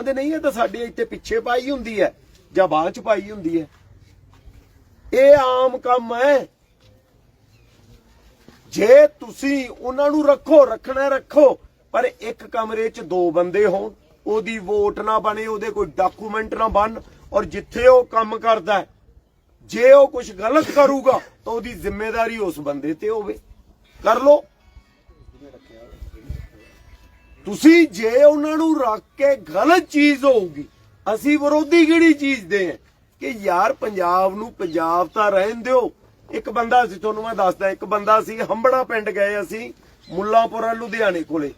ਉਹਦੇ ਨਹੀਂ ਇਹ ਤਾਂ ਸਾਡੇ ਇੱਥੇ ਪਿੱਛੇ ਪਾਈ ਹੁੰਦੀ ਹੈ ਜਾਂ ਬਾਅਦ ਚ ਪਾਈ ਹੁੰਦੀ ਹੈ। ਇਹ ਆਮ ਕੰਮ ਹੈ। ਜੇ ਤੁਸੀਂ ਉਹਨਾਂ ਨੂੰ ਰੱਖੋ, ਰੱਖਣਾ ਰੱਖੋ, ਪਰ ਇੱਕ ਕਮਰੇ 'ਚ ਦੋ ਬੰਦੇ ਹੋਣ, ਉਹਦੀ ਵੋਟ ਨਾ ਬਣੇ, ਉਹਦੇ ਕੋਈ ਡਾਕੂਮੈਂਟ ਨਾ ਬਣ, ਔਰ ਜਿੱਥੇ ਉਹ ਕੰਮ ਕਰਦਾ ਜੇ ਉਹ ਕੁਝ ਗਲਤ ਕਰੂਗਾ ਤਾਂ ਉਹਦੀ ਜ਼ਿੰਮੇਵਾਰੀ ਉਸ ਬੰਦੇ ਤੇ ਹੋਵੇ। ਕਰ ਲੋ ਤੁਸੀਂ ਜੇ ਉਹਨਾਂ ਨੂੰ ਰੱਖ ਕੇ ਗਲਤ ਚੀਜ਼ ਹੋਊਗੀ, ਅਸੀਂ ਵਿਰੋਧੀ ਕਿਹੜੀ ਚੀਜ਼ ਦੇ ਆ? ਕਿ ਯਾਰ ਪੰਜਾਬ ਨੂੰ ਪੰਜਾਬ ਤਾਂ ਰਹਿਣ ਦਿਓ। ਇੱਕ ਬੰਦਾ ਸੀ, ਤੁਹਾਨੂੰ ਮੈਂ ਦੱਸਦਾ, ਇੱਕ ਬੰਦਾ ਸੀ, ਹੰਬੜਾ ਪਿੰਡ ਗਏ ਅਸੀਂ, ਮੁੱਲਾਂਪੁਰਾ ਲੁਧਿਆਣੇ ਕੋਲੇ।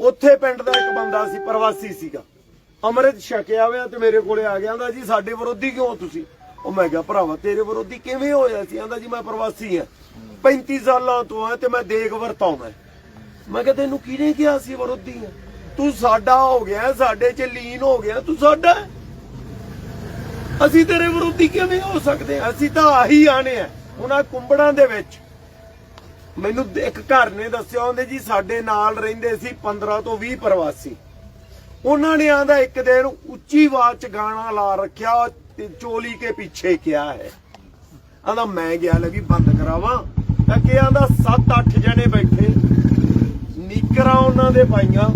ਉੱਥੇ ਪਿੰਡ ਦਾ ਇੱਕ ਬੰਦਾ ਸੀ, ਪ੍ਰਵਾਸੀ ਸੀਗਾ। ਅੰਮ੍ਰਿਤ ਛਕਿਆ ਹੋਇਆ ਤੇ ਮੇਰੇ ਕੋਲੇ ਆ ਗਿਆ, ਆਂਦਾ ਜੀ, ਸਾਡੇ ਵਿਰੋਧੀ ਕਿਉਂ ਤੁਸੀਂ? ਉਹ ਮੈਂ ਕਿਹਾ, ਭਰਾਵਾ, ਤੇਰੇ ਵਿਰੋਧੀ ਕਿਵੇਂ ਹੋਇਆ ਸੀ? ਆਂਦਾ ਜੀ, ਮੈਂ ਪ੍ਰਵਾਸੀ ਆ 35 ਸਾਲਾਂ ਤੋਂ ਆ ਤੇ ਮੈਂ ਦੇਖ ਵਰਤਾਉਣਾ ਮੈਂ ਕਿਹਾ, ਤੈਨੂੰ ਕਿਹਨੇ ਕਿਹਾ ਸੀ ਵਿਰੋਧੀ ਆ? ਤੂੰ ਸਾਡਾ ਹੋ ਗਿਆ, ਸਾਡੇ ਚ ਲੀਨ ਹੋ ਗਿਆ, ਤੂੰ ਸਾਡਾ ਅਸੀਂ ਤੇਰੇ ਵਿਰੋਧੀ ਕਿਵੇਂ ਹੋ ਸਕਦੇ ਹਾਂ? ਅਸੀਂ ਤਾਂ ਆਹੀ ਆਣੇ ਆ, ਉਹਨਾਂ ਕੁੰਬੜਾਂ ਦੇ ਵਿੱਚ। ਮੈਨੂੰ ਇੱਕ ਘਰ ਨੇ ਦੱਸਿਆ ਉਹਦੇ ਜੀ ਸਾਡੇ ਨਾਲ ਰਹਿੰਦੇ ਸੀ 15 ਤੋਂ 20 ਪ੍ਰਵਾਸੀ। ਉਹਨਾਂ ਨੇ ਆਂਦਾ ਇੱਕ ਦਿਨ ਉੱਚੀ ਆਵਾਜ਼ ਚ ਗਾਣਾ ਲਾ ਰੱਖਿਆ ਤੇ ਚੋਲੀ ਕੇ ਪਿੱਛੇ ਕਿਆ ਹੈ। ਆਂਦਾ ਮੈਂ ਗਿਆ ਲੈ ਵੀ ਬੰਦ ਕਰਾਵਾਂ। ਤਾਂ ਕਿ ਆਂਦਾ 7-8 ਜਣੇ ਬੈਠੇ। ਨੀਕਰਾਂ ਉਹਨਾਂ ਦੇ ਪਾਈਆਂ।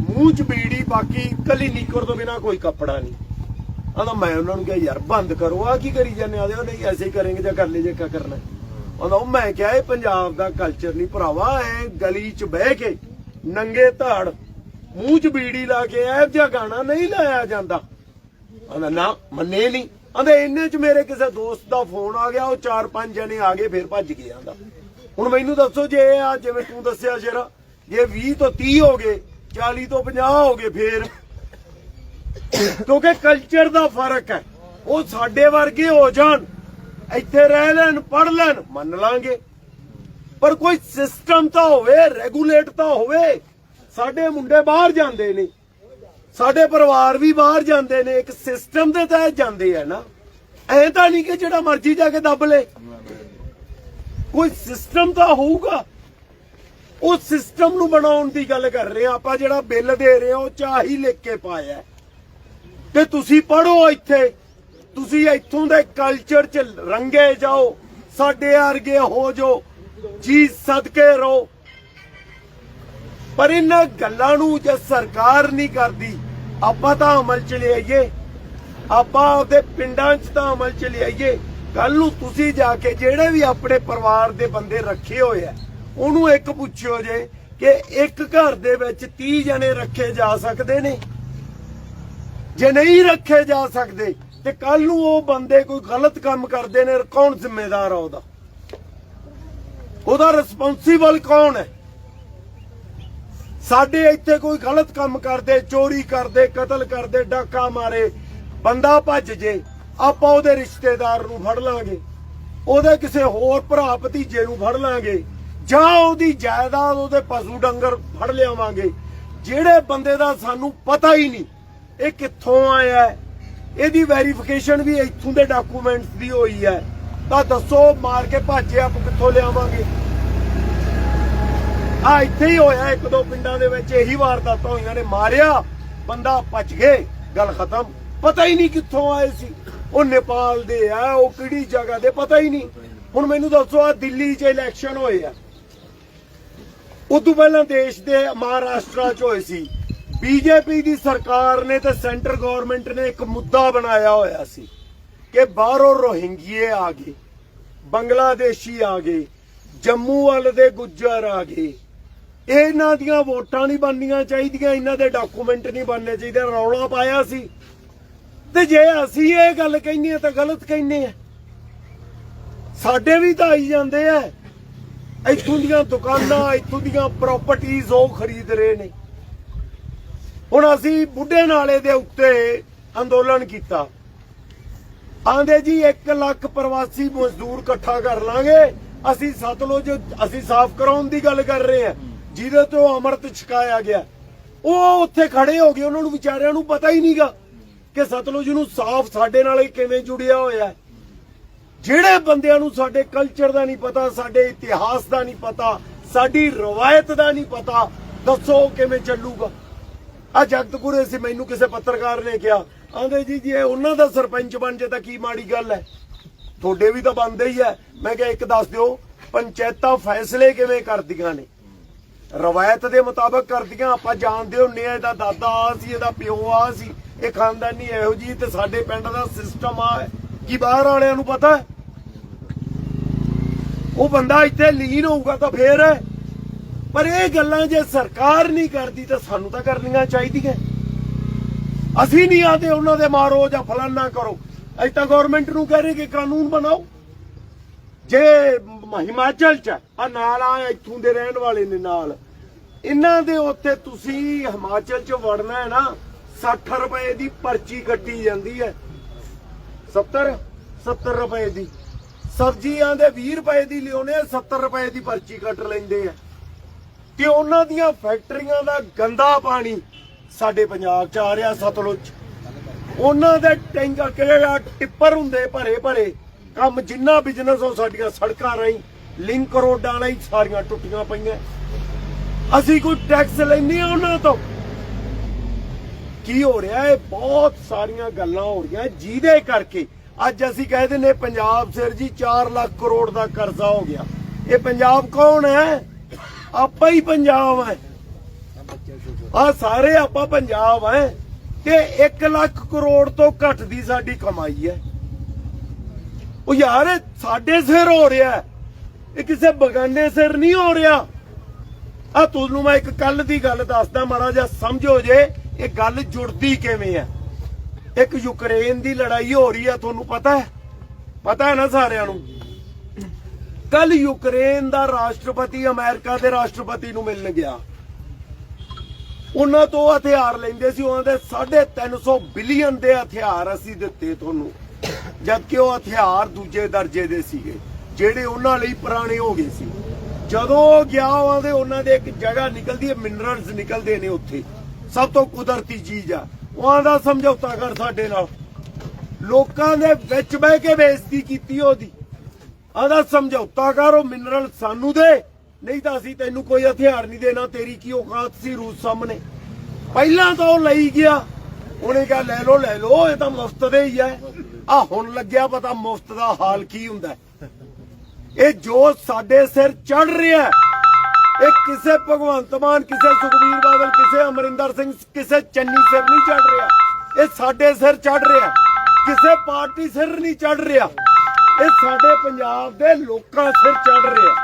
ਮੂੰਹ ਚ ਬੀੜੀ ਬਾਕੀ, ਕੱਲੀ ਨੀਕਰ ਤੋਂ ਬਿਨਾ ਕੋਈ ਕੱਪੜਾ ਨਹੀਂ। ਆਂਦਾ ਮੈਂ ਉਹਨਾਂ ਨੂੰ ਕਿਹਾ, ਯਾਰ ਬੰਦ ਕਰੋ ਆ ਕੀ ਕਰੀ ਜਾਂਦੇ ਆਦੇ ਉਹ ਨਹੀਂ, ਐਸੇ ਹੀ ਕਰਾਂਗੇ ਜਾਂ ਕਰ ਲੈ ਜੇ ਕਾ ਕਰਨਾ ਆਂਦਾ ਉਹ ਮੈਂ ਕਿਹਾ, ਇਹ ਪੰਜਾਬ ਦਾ ਕਲਚਰ ਨਹੀਂ ਭਰਾਵਾ ਐ ਗਲੀ ਚ ਬਹਿ ਕੇ ਨੰਗੇ ਧਾੜ, ਮੂੰਹ ਚ ਬੀੜੀ ਲਾ ਕੇ ਇਹ ਜਿਹਾ ਗਾਣਾ ਨਹੀਂ ਲਾਇਆ ਜਾਂਦਾ। ਆਂਦਾ ਨਾ, ਮੰਨੇ ਨਹੀਂ। ਆਂਦਾ ਇੰਨੇ ਚ ਮੇਰੇ ਕਿਸੇ ਦੋਸਤ ਦਾ ਫੋਨ ਆ ਗਿਆ, ਉਹ ਚਾਰ ਪੰਜ ਜਣੇ ਆ ਗਏ, ਫਿਰ ਭੱਜ ਗਏ ਆਂਦਾ ਹੁਣ ਮੈਨੂੰ ਦੱਸੋ ਜੇ ਆ, ਜਿਵੇਂ ਤੂੰ ਦੱਸਿਆ ਸ਼ੇਰਾ ਜੇ 20 ਤੋਂ 30 ਹੋ ਗਏ 40 ਤੋਂ 50 ਹੋ ਗਏ ਫੇਰ। ਕਿਉਂਕਿ ਕਲਚਰ ਦਾ ਫ਼ਰਕ ਹੈ। ਉਹ ਸਾਡੇ ਵਰਗੇ ਹੋ ਜਾਣ, ਇੱਥੇ ਰਹਿ ਲੈਣ ਪੜ ਲੈਣ, ਮੰਨ ਲਾਂਗੇ। ਪਰ ਕੋਈ ਸਿਸਟਮ ਤਾਂ ਹੋਵੇ ਰੈਗੂਲੇਟ ਤਾਂ ਹੋਵੇ, ਸਾਡੇ ਮੁੰਡੇ ਬਾਹਰ ਜਾਂਦੇ ਨੇ। ਸਾਡੇ ਪਰਿਵਾਰ ਵੀ ਬਾਹਰ ਜਾਂਦੇ ਨੇ, ਇੱਕ ਸਿਸਟਮ ਦੇ ਤਹਿਤ ਜਾਂਦੇ ਆ ਨਾ। ਐ ਤਾਂ ਨਹੀਂ ਕਿ ਜਿਹੜਾ ਮਰਜ਼ੀ ਜਾ ਕੇ ਦੱਬ ਲੇ। ਕੋਈ ਸਿਸਟਮ ਤਾਂ ਹੋਊਗਾ। ਉਹ ਸਿਸਟਮ ਨੂੰ ਬਣਾਉਣ ਦੀ ਗੱਲ ਕਰ ਰਹੇ ਆ। ਆਪਾਂ ਜਿਹੜਾ ਬਿੱਲ ਦੇ ਰਹੇ ਆ, ਉਹ ਚਾਹੀ ਲਿਖ ਕੇ ਪਾਇਆ ਤੇ ਤੁਸੀਂ ਪੜੋ ਇੱਥੇ। ਤੁਸੀਂ ਇੱਥੋਂ ਦੇ ਕਲਚਰ ਚ ਰੰਗੇ ਜਾਓ। ਸਾਡੇ ਵਰਗੇ ਹੋ ਜੋ ਜੀ ਸਦਕੇ ਰਹੋ। ਪਰ ਇਹਨਾਂ ਗੱਲਾਂ ਨੂੰ ਜੇ ਸਰਕਾਰ ਨਹੀਂ ਕਰਦੀ, ਆਪਾਂ ਤਾਂ ਅਮਲ ਚ ਲਿਆਈਏ। ਆਪਾਂ ਆਪਦੇ ਪਿੰਡਾਂ 'ਚ ਤਾਂ ਅਮਲ ਚ ਲਿਆਈਏ। ਕੱਲ ਨੂੰ ਤੁਸੀਂ ਜਾ ਕੇ ਜਿਹੜੇ ਵੀ ਆਪਣੇ ਪਰਿਵਾਰ ਦੇ ਬੰਦੇ ਰੱਖੇ ਹੋਏ ਆ, ਉਹਨੂੰ ਇੱਕ ਪੁੱਛਿਓ ਜੇ ਕਿ ਇੱਕ ਘਰ ਦੇ ਵਿੱਚ 30 ਜਣੇ ਰੱਖੇ ਜਾ ਸਕਦੇ ਨੇ? ਜੇ ਨਹੀਂ ਰੱਖੇ ਜਾ ਸਕਦੇ, ਤੇ ਕੱਲ ਨੂੰ ਉਹ ਬੰਦੇ ਕੋਈ ਗਲਤ ਕੰਮ ਕਰਦੇ ਨੇ, ਕੌਣ ਜ਼ਿੰਮੇਦਾਰ ਆ ਉਹਦਾ? ਉਹਦਾ ਰਿਸਪੌਂਸੀਬਲ ਕੌਣ ਹੈ? ਸਾਡੇ ਇੱਥੇ ਕੋਈ ਗਲਤ ਕੰਮ ਕਰਦੇ, ਚੋਰੀ ਕਰਦੇ, ਕਤਲ ਕਰਦੇ, ਡਾਕਾ ਮਾਰੇ, ਬੰਦਾ ਭੱਜ ਜੇ ਆਪਾਂ ਉਹਦੇ ਰਿਸ਼ਤੇਦਾਰ ਨੂੰ ਫੜ ਲਾਂਗੇ। ਉਹਦੇ ਕਿਸੇ ਹੋਰ ਭਰਾ ਭਤੀਜੇ ਨੂੰ ਫੜ ਲਾਂਗੇ। ਜਾਂ ਉਹਦੀ ਜਾਇਦਾਦ ਉਹਦੇ ਪਸ਼ੂ ਡੰਗਰ ਫੜ ਲਿਆਵਾਂਗੇ। ਜਿਹੜੇ ਬੰਦੇ ਦਾ ਸਾਨੂੰ ਪਤਾ ਹੀ ਨਹੀਂ, ਇਹ ਕਿੱਥੋਂ ਆਇਆ ਇਹਦੀ ਵੈਰੀਫਿਕੇਸ਼ਨ ਵੀ ਇੱਥੋਂ ਦੇ ਡਾਕੂਮੈਂਟਸ ਦੀ ਹੋਈ ਹੈ। ਤਾਂ ਦੱਸੋ, ਮਾਰ ਕੇ ਭੱਜੇ ਆਪ ਕਿੱਥੋਂ ਲਿਆਵਾਂਗੇ? ਆ ਇੱਥੇ ਹੀ ਹੋਇਆ, ਇੱਕ ਦੋ ਪਿੰਡਾਂ ਦੇ ਵਿੱਚ ਇਹੀ ਵਾਰਦਾਤਾਂ ਹੋਈਆਂ ਨੇ। ਮਾਰਿਆ, ਬੰਦਾ ਭੱਜ ਗਏ, ਗੱਲ ਖਤਮ। ਪਤਾ ਹੀ ਨਹੀਂ ਕਿੱਥੋਂ ਆਏ ਸੀ। ਉਹ ਨੇਪਾਲ ਦੇ ਆ, ਉਹ ਕਿਹੜੀ ਜਗ੍ਹਾ ਦੇ, ਪਤਾ ਹੀ ਨਹੀਂ। ਹੁਣ ਮੈਨੂੰ ਦੱਸੋ ਆ ਦਿੱਲੀ 'ਚ ਇਲੈਕਸ਼ਨ ਹੋਏ ਆ। ਉਦੋਂ ਪਹਿਲਾਂ ਦੇਸ਼ ਦੇ ਮਹਾਰਾਸ਼ਟਰ 'ਚ ਹੋਏ ਸੀ। ਬੀਜੇਪੀ ਦੀ ਸਰਕਾਰ ਨੇ ਤੇ ਸੈਂਟਰ ਗਵਰਨਮੈਂਟ ਨੇ ਇੱਕ ਮੁੱਦਾ ਬਣਾਇਆ ਹੋਇਆ ਸੀ ਕਿ ਬਾਹਰੋਂ ਰੋਹਿੰਗੀਏ ਆ ਗਏ, ਬੰਗਲਾਦੇਸ਼ੀ ਆ ਗਏ, ਜੰਮੂ ਵਾਲੇ ਦੇ ਗੁੱਜਰ ਆ ਗਏ। ਇਹਨਾਂ ਦੀਆਂ ਵੋਟਾਂ ਨਹੀਂ ਬਣਨੀਆਂ ਚਾਹੀਦੀਆਂ, ਇਹਨਾਂ ਦੇ ਡਾਕੂਮੈਂਟ ਨਹੀਂ ਬਣਨੇ ਚਾਹੀਦੇ, ਰੌਲਾ ਪਾਇਆ ਸੀ। ਤੇ ਜੇ ਅਸੀਂ ਇਹ ਗੱਲ ਕਹਿੰਦੇ ਆ ਤਾਂ ਗਲਤ ਕਹਿੰਦੇ ਆ ਸਾਡੇ ਵੀ ਤਾਂ ਆਈ ਜਾਂਦੇ ਆ। ਇੱਥੋਂ ਦੀਆਂ ਦੁਕਾਨਾਂ, ਇੱਥੋਂ ਦੀਆਂ ਪ੍ਰਾਪਰਟੀਆਂ ਉਹ ਖਰੀਦ ਰਹੇ ਨੇ। ਹੁਣ ਅਸੀਂ ਬੁੱਢੇ ਨਾਲੇ ਦੇ ਉੱਤੇ ਅੰਦੋਲਨ ਕੀਤਾ। ਆਂਦੇ ਜੀ 1 ਲੱਖ ਪ੍ਰਵਾਸੀ ਮਜ਼ਦੂਰ ਇਕੱਠਾ ਕਰ ਲਾਂਗੇ। ਅਸੀਂ ਸਤਲੁਜ, ਅਸੀਂ ਸਾਫ਼ ਕਰਾਉਣ ਦੀ ਗੱਲ ਕਰ ਰਹੇ ਹਾਂ। ਜਿਹਦੇ ਤੋਂ ਅੰਮ੍ਰਿਤ ਛਕਾਇਆ ਗਿਆ। ਉਹ ਉੱਥੇ ਖੜੇ ਹੋ ਗਏ, ਉਹਨਾਂ ਨੂੰ ਵਿਚਾਰਿਆਂ ਨੂੰ ਪਤਾ ਹੀ ਨਹੀਂਗਾ ਕਿ ਸਤਲੁਜ ਨੂੰ ਸਾਫ਼ ਸਾਡੇ ਨਾਲ ਕਿਵੇਂ ਜੁੜਿਆ ਹੋਇਆ ਹੈ? ਜਿਹੜੇ ਬੰਦਿਆਂ ਨੂੰ ਸਾਡੇ ਕਲਚਰ ਦਾ ਨਹੀਂ ਪਤਾ, ਸਾਡੇ ਇਤਿਹਾਸ ਦਾ ਨਹੀਂ ਪਤਾ, ਸਾਡੀ ਰਵਾਇਤ ਦਾ ਨਹੀਂ ਪਤਾ, ਦੱਸੋ ਕਿਵੇਂ ਚੱਲੂਗਾ? ਆ ਜਗਤਪੁਰੇ ਸੀ ਮੈਨੂੰ ਕਿਸੇ ਪੱਤਰਕਾਰ ਨੇ ਕਿਹਾ ਆਂਦੇ ਜੀ, ਜੇ ਉਹਨਾਂ ਦਾ ਸਰਪੰਚ ਬਣ ਜੇ ਤਾਂ ਕੀ ਮਾੜੀ ਗੱਲ ਹੈ? ਤੁਹਾਡੇ ਵੀ ਤਾਂ ਬਣਦੇ ਹੀ ਹੈ। ਮੈਂ ਕਿਹਾ, ਇੱਕ ਦੱਸ ਦਿਓ, ਪੰਚਾਇਤਾਂ ਫੈਸਲੇ ਕਿਵੇਂ ਕਰਦੀਆਂ ਨੇ? ਰਵਾਇਤ ਦੇ ਮੁਤਾਬਕ ਕਰਦੀਆਂ, ਆਪਾਂ ਜਾਣਦੇ ਹੁੰਨੇ ਆ ਇਹਦਾ ਦਾਦਾ ਆ ਸੀ, ਇਹਦਾ ਪਿਓ ਆ ਸੀ। ਇਹ ਖਾਨਦਾਨੀ ਇਹੋ ਜੀ ਤੇ ਸਾਡੇ ਪਿੰਡ ਦਾ ਸਿਸਟਮ ਆ। ਹੈ। ਬਾਹਰ ਵਾਲਿਆਂ ਨੂੰ ਪਤਾ? ਉਹ ਬੰਦਾ ਇੱਥੇ ਲੀਨ ਹੋਊਗਾ ਤਾਂ ਫੇਰ। ਪਰ ਇਹ ਗੱਲਾਂ ਜੇ ਸਰਕਾਰ ਨਹੀਂ ਕਰਦੀ ਤਾਂ ਸਾਨੂੰ ਤਾਂ ਕਰਨੀਆਂ ਚਾਹੀਦੀਆਂ। ਅਸੀਂ ਨਹੀਂ ਆਦੇ ਉਹਨਾਂ ਦੇ ਮਾਰੋ ਜਾਂ ਫਲਾਨਾ ਕਰੋ। ਅਸੀਂ ਤਾਂ ਗਵਰਨਮੈਂਟ ਨੂੰ ਕਹਿ ਰਹੇ ਕਿ ਕਾਨੂੰਨ ਬਣਾਓ। ਜੇ ਹਿਮਾਚਲ ਚ ਆ ਨਾਲ ਆ, ਇੱਥੋਂ ਦੇ ਰਹਿਣ ਵਾਲੇ ਨੇ ਨਾਲ। ਇਹਨਾਂ ਦੇ ਉੱਤੇ ਤੁਸੀਂ ਹਿਮਾਚਲ ਚ ਵੜਨਾ ਹੈ ਨਾ 60 ਰੁਪਏ ਦੀ ਪਰਚੀ ਕੱਟੀ ਜਾਂਦੀ ਹੈ। 70 70 ਰੁਪਏ ਦੀ। ਸਬਜ਼ੀਆਂ ਦੇ 20 ਰੁਪਏ ਦੀ ਲਿਆਉਣੇ 70 ਰੁਪਏ ਦੀ ਪਰਚੀ ਕੱਟ ਲੈਂਦੇ ਆ। ਤੇ ਉਹਨਾਂ ਦੀਆਂ ਫੈਕਟਰੀਆਂ ਦਾ ਗੰਦਾ ਪਾਣੀ ਸਾਡੇ ਪੰਜਾਬ ਚ ਆ ਰਿਹਾ, ਸਤਲੁਜ। ਉਹਨਾਂ ਦੇ ਟੈਂਕਰ ਕਿਹੜਾ ਟਿੱਪਰ ਹੁੰਦੇ ਭਰੇ ਭਰੇ ਕੰਮ ਜਿੰਨਾ ਬਿਜ਼ਨਸ ਉਹ ਸਾਡੀਆਂ ਸੜਕਾਂ ਰਾਹੀਂ ਲਿੰਕ ਰੋਡਾਂ ਰਾਹੀਂ ਸਾਰੀਆਂ ਟੁੱਟੀਆਂ ਪਈਆਂ। ਅਸੀਂ ਕੋਈ ਟੈਕਸ ਲੈਂਦੇ ਆ ਉਹਨਾਂ ਤੋਂ। ਕੀ ਹੋ ਰਿਹਾ ਇਹ ਬਹੁਤ ਸਾਰੀਆਂ ਗੱਲਾਂ ਹੋ ਰਹੀਆਂ ਜਿਹਦੇ ਕਰਕੇ ਅੱਜ ਅਸੀਂ ਕਹਿੰਦੇ ਨੇ ਪੰਜਾਬ ਸਿਰ ਜੀ 4 ਲੱਖ ਕਰੋੜ ਦਾ ਕਰਜ਼ਾ ਹੋ ਗਿਆ। ਇਹ ਪੰਜਾਬ ਕੌਣ ਹੈ? ਆਪਾਂ ਹੀ ਪੰਜਾਬ ਹੈ। ਆ ਸਾਰੇ ਆਪਾਂ ਪੰਜਾਬ ਹੈ ਤੇ 1 ਲੱਖ ਕਰੋੜ ਤੋਂ ਘੱਟ ਦੀ ਸਾਡੀ ਕਮਾਈ ਹੈ। ਉਹ ਯਾਰ, ਸਾਡੇ ਸਿਰ ਹੋ ਰਿਹਾ ਇਹ ਕਿਸੇ ਬਗਾਨੇ ਸਿਰ ਨਹੀਂ ਹੋ ਰਿਹਾ। ਆ ਤੁਹਾਨੂੰ ਮੈਂ ਇੱਕ ਕੱਲ ਦੀ ਗੱਲ ਦੱਸਦਾ, ਮਾੜਾ ਜਿਹਾ ਸਮਝੋ ਜੇ। ਇਹ ਗੱਲ ਜੁੜਦੀ ਕਿਵੇਂ ਹੈ ਇੱਕ ਯੂਕਰੇਨ ਦੀ ਲੜਾਈ ਹੋ ਰਹੀ ਹੈ ਤੁਹਾਨੂੰ ਪਤਾ ਹੈ? ਪਤਾ ਹੈ ਨਾ ਸਾਰਿਆਂ ਨੂੰ? ਕੱਲ ਯੂਕਰੇਨ ਦਾ ਰਾਸ਼ਟਰਪਤੀ ਅਮਰੀਕਾ ਦੇ ਰਾਸ਼ਟਰਪਤੀ ਨੂੰ ਮਿਲਣ ਗਿਆ। ਉਹਨਾਂ ਤੋਂ ਹਥਿਆਰ ਲੈਂਦੇ ਸੀ, ਉਹਨਾਂ ਦੇ 350 ਬਿਲੀਅਨ ਦੇ ਹਥਿਆਰ ਅਸੀਂ ਦਿੱਤੇ ਤੁਹਾਨੂੰ। ਜਦਕਿ ਉਹ ਹਥਿਆਰ ਦੂਜੇ ਦਰਜੇ ਦੇ ਸੀਗੇ, ਜਿਹੜੇ ਉਹਨਾਂ ਲਈ ਪੁਰਾਣੇ ਹੋ ਗਏ ਸੀ। ਜਦੋਂ ਉਹ ਗਿਆ ਉਹਨਾਂ ਦੇ ਉਹਨਾਂ ਦੇ ਇੱਕ ਜਗ੍ਹਾ ਨਿਕਲਦੀ ਹੈ ਮਿਨਰਲਸ ਨਿਕਲਦੇ ਨੇ ਉੱਥੇ। ਸਭ ਤੋਂ ਕੁਦਰਤੀ ਚੀਜ਼ ਆ। ਉਹਨਾਂ ਦਾ ਸਮਝੌਤਾ ਕਰ ਸਾਡੇ ਨਾਲ। ਲੋਕਾਂ ਦੇ ਵਿੱਚ ਬਹਿ ਕੇ ਬੇਇੱਜ਼ਤੀ ਕੀਤੀ ਉਹਦੀ। ਆਦਾ ਸਮਝੌਤਾ ਕਰ, ਉਹ ਮਿਨਰਲ ਸਾਨੂੰ ਦੇ। ਨਹੀਂ ਤਾਂ ਅਸੀਂ ਤੈਨੂੰ ਕੋਈ ਹਥਿਆਰ ਨਹੀਂ ਦੇਣਾ, ਤੇਰੀ ਕੀ ਔਕਾਤ ਸੀ ਰੂਸ ਸਾਹਮਣੇ? ਪਹਿਲਾਂ ਤਾਂ ਉਹ ਲਈ ਗਿਆ। ਉਹਨੇ ਕਿਹਾ, ਲੈ ਲੋ ਲੈ ਲੋ ਇਹ ਤਾਂ ਮੁਫਤ ਦੇ ਹੀ ਹੈ ਆ ਹੁਣ ਲੱਗਿਆ ਪਤਾ ਮੁਫਤ ਦਾ ਹਾਲ ਕੀ ਹੁੰਦਾ। ਇਹ ਜੋ ਸਾਡੇ ਸਿਰ ਚੜ ਰਿਹਾ। ਇਹ ਕਿਸੇ ਭਗਵੰਤ ਮਾਨ, ਕਿਸੇ ਸੁਖਬੀਰ ਬਾਦਲ, ਕਿਸੇ ਅਮਰਿੰਦਰ ਸਿੰਘ, ਕਿਸੇ ਚੰਨੀ ਸਿਰ ਨਹੀਂ ਚੜ ਰਿਹਾ। ਇਹ ਸਾਡੇ ਸਿਰ ਚੜ ਰਿਹਾ। ਕਿਸੇ ਪਾਰਟੀ ਸਿਰ ਨਹੀਂ ਚੜ ਰਿਹਾ। ਇਹ ਸਾਡੇ ਪੰਜਾਬ ਦੇ ਲੋਕਾਂ ਸਿਰ ਚੜ ਰਿਹਾ।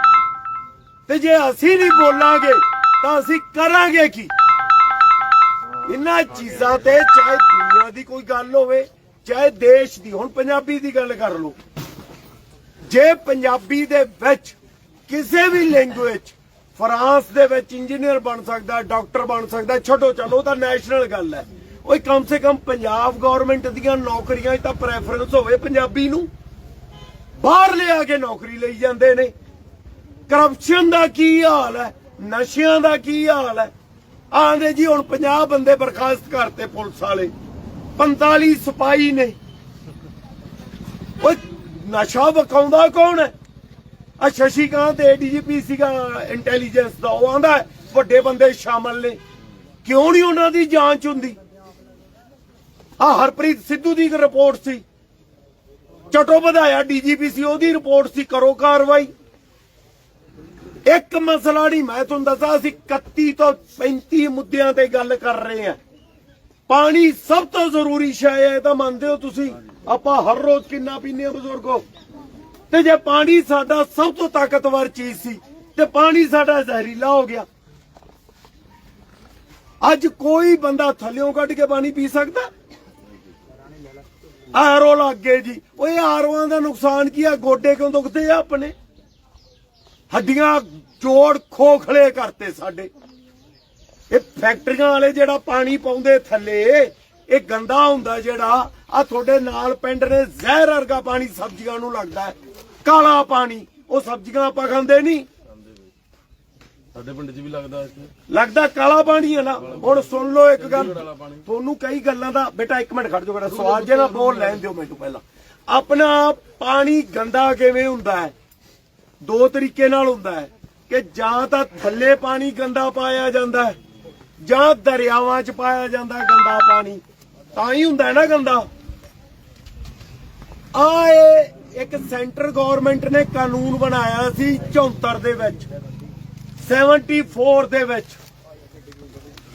ਤੇ ਜੇ ਅਸੀਂ ਨਹੀਂ ਬੋਲਾਂਗੇ, ਤਾਂ ਅਸੀਂ ਕਰਾਂਗੇ ਕੀ? ਇਹਨਾਂ ਚੀਜ਼ਾਂ ਤੇ ਚਾਹੇ ਦੁਨੀਆ ਦੀ ਕੋਈ ਗੱਲ ਹੋਵੇ, ਚਾਹੇ ਦੇਸ਼ ਦੀ, ਹੁਣ ਪੰਜਾਬੀ ਦੀ ਗੱਲ ਕਰ ਲਓ। ਜੇ ਪੰਜਾਬੀ ਦੇ ਵਿੱਚ ਕਿਸੇ ਵੀ ਲੈਂਗੁਏਜ ਫਰਾਂਸ ਦੇ ਵਿੱਚ ਇੰਜੀਨੀਅਰ ਬਣ ਸਕਦਾ, ਡਾਕਟਰ ਬਣ ਸਕਦਾ, ਛੱਡੋ ਚਲੋ ਤਾਂ ਨੈਸ਼ਨਲ ਗੱਲ ਹੈ। ਉਹ ਕਮ ਸੇ ਕਮ ਪੰਜਾਬ ਗਵਰਨਮੈਂਟ ਦੀਆਂ ਨੌਕਰੀਆਂ 'ਚ ਤਾਂ ਪ੍ਰੈਫਰੈਂਸ ਹੋਵੇ ਪੰਜਾਬੀ ਨੂੰ। ਬਾਹਰ ਲਿਆ ਕੇ ਨੌਕਰੀ ਲਈ ਜਾਂਦੇ ਨੇ। ਕਰਪਸ਼ਨ ਦਾ ਕੀ ਹਾਲ ਹੈ? ਨਸ਼ਿਆਂ ਦਾ ਕੀ ਹਾਲ ਹੈ? ਆਂਦੇ ਜੀ, ਹੁਣ 50 ਬੰਦੇ ਬਰਖਾਸਤ ਕਰਤੇ ਪੁਲਿਸ ਵਾਲੇ। 45 ਸਿਪਾਹੀ ਨੇ। ਓਏ, ਨਸ਼ਾ ਵਕਾਉਂਦਾ ਕੌਣ ਹੈ? ਆ ਸ਼ਸ਼ੀਕਾਂਤ ਏਡੀਜੀਪੀ ਸੀਗਾ ਇੰਟੈਲੀਜੈਂਸ ਦਾ, ਉਹ ਆਂਦਾ, ਵੱਡੇ ਬੰਦੇ ਸ਼ਾਮਲ ਨੇ। ਕਿਉਂ ਨਹੀਂ ਉਹਨਾਂ ਦੀ ਜਾਂਚ ਹੁੰਦੀ? ਆ ਹਰਪ੍ਰੀਤ ਸਿੱਧੂ ਦੀ ਇੱਕ ਰਿਪੋਰਟ ਸੀ। ਚਟੋ ਵਧਾਇਆ ਡੀਜੀਪੀ ਸੀ, ਉਹਦੀ ਰਿਪੋਰਟ ਸੀ, ਕਰੋ ਕਾਰਵਾਈ। ਇੱਕ ਮਸਲਾ ਨਹੀਂ, ਮੈਂ ਤੁਹਾਨੂੰ ਦੱਸਾਂ, ਅਸੀਂ 31 ਤੋਂ 35 ਮੁੱਦਿਆਂ ਤੇ ਗੱਲ ਕਰ ਰਹੇ ਹਾਂ। ਪਾਣੀ ਸਭ ਤੋਂ ਜ਼ਰੂਰੀ ਸ਼ੈ ਹੈ ਤਾਂ ਮੰਨਦੇ ਹੋ ਤੁਸੀਂ। ਆਪਾਂ ਹਰ ਰੋਜ਼ ਕਿੰਨਾ ਪੀਂਦੇ ਹਾਂ ਬਜ਼ੁਰਗੋ? ਤੇ ਜੇ ਪਾਣੀ ਸਾਡਾ ਸਭ ਤੋਂ ਤਾਕਤਵਰ ਚੀਜ਼ ਸੀ, ਤੇ ਪਾਣੀ ਸਾਡਾ ਜ਼ਹਿਰੀਲਾ ਹੋ ਗਿਆ। ਅੱਜ ਕੋਈ ਬੰਦਾ ਥੱਲਿਓਂ ਕੱਢ ਕੇ ਪਾਣੀ ਪੀ ਸਕਦਾ? ਆਰੋ ਲੱਗੇ ਜੀ। ਓਏ ਆਰੋਆਂ ਦਾ ਨੁਕਸਾਨ ਕੀ ਆ? ਗੋਡੇ ਕਿਉਂ ਦੁਖਦੇ ਆ ਆਪਣੇ? ਹੱਡੀਆਂ ਜੋੜ ਖੋਖਲੇ ਕਰਤੇ ਸਾਡੇ। ਇਹ ਫੈਕਟਰੀਆਂ ਵਾਲੇ ਜਿਹੜਾ ਪਾਣੀ ਪਾਉਂਦੇ ਥੱਲੇ ਇਹ ਗੰਦਾ ਹੁੰਦਾ ਜਿਹੜਾ ਆ ਤੁਹਾਡੇ ਨਾਲ ਪਿੰਡ ਨੇ ਜ਼ਹਿਰ ਵਰਗਾ ਪਾਣੀ ਸਬਜ਼ੀਆਂ ਨੂੰ ਲੱਗਦਾ ਹੈ। ਕਾਲਾ ਪਾਣੀ ਉਹ ਸਬਜ਼ੀਆਂ ਆਪਾਂ ਖਾਂਦੇ ਨਹੀਂ। ਸਾਡੇ ਪਿੰਡ 'ਚ ਵੀ ਲੱਗਦਾ ਇੱਥੇ ਲੱਗਦਾ ਕਾਲਾ ਪਾਣੀ ਹੈ ਨਾ। ਹੁਣ ਸੁਣ ਲਓ ਇੱਕ ਗੱਲ। ਤੁਹਾਨੂੰ ਕਈ ਗੱਲਾਂ ਦਾ ਬੇਟਾ ਇੱਕ ਮਿੰਟ ਖੜ ਜਾਓ ਬੇਟਾ ਸਵਾਲ ਜੇ ਨਾ ਬੋਲ ਲੈਣ ਦਿਓ ਮੈਨੂੰ ਪਹਿਲਾਂ। ਆਪਣਾ ਪਾਣੀ ਗੰਦਾ ਕਿਵੇਂ ਹੁੰਦਾ ਹੈ? ਦੋ ਤਰੀਕੇ ਨਾਲ ਹੁੰਦਾ ਹੈ ਕਿ ਜਾਂ ਤਾਂ ਥੱਲੇ ਪਾਣੀ ਗੰਦਾ ਪਾਇਆ ਜਾਂਦਾ ਹੈ ਜਾਂ ਦਰਿਆਵਾਂ 'ਚ ਪਾਇਆ ਜਾਂਦਾ ਗੰਦਾ ਪਾਣੀ। ਤਾਂ ਹੀ ਹੁੰਦਾ ਨਾ ਗੰਦਾ। ਆ ਇਹ ਇੱਕ ਸੈਂਟਰ ਗਵਰਨਮੈਂਟ ਨੇ ਕਾਨੂੰਨ ਬਣਾਇਆ ਸੀ 74 ਦੇ ਵਿੱਚ 74 ਦੇ ਵਿੱਚ।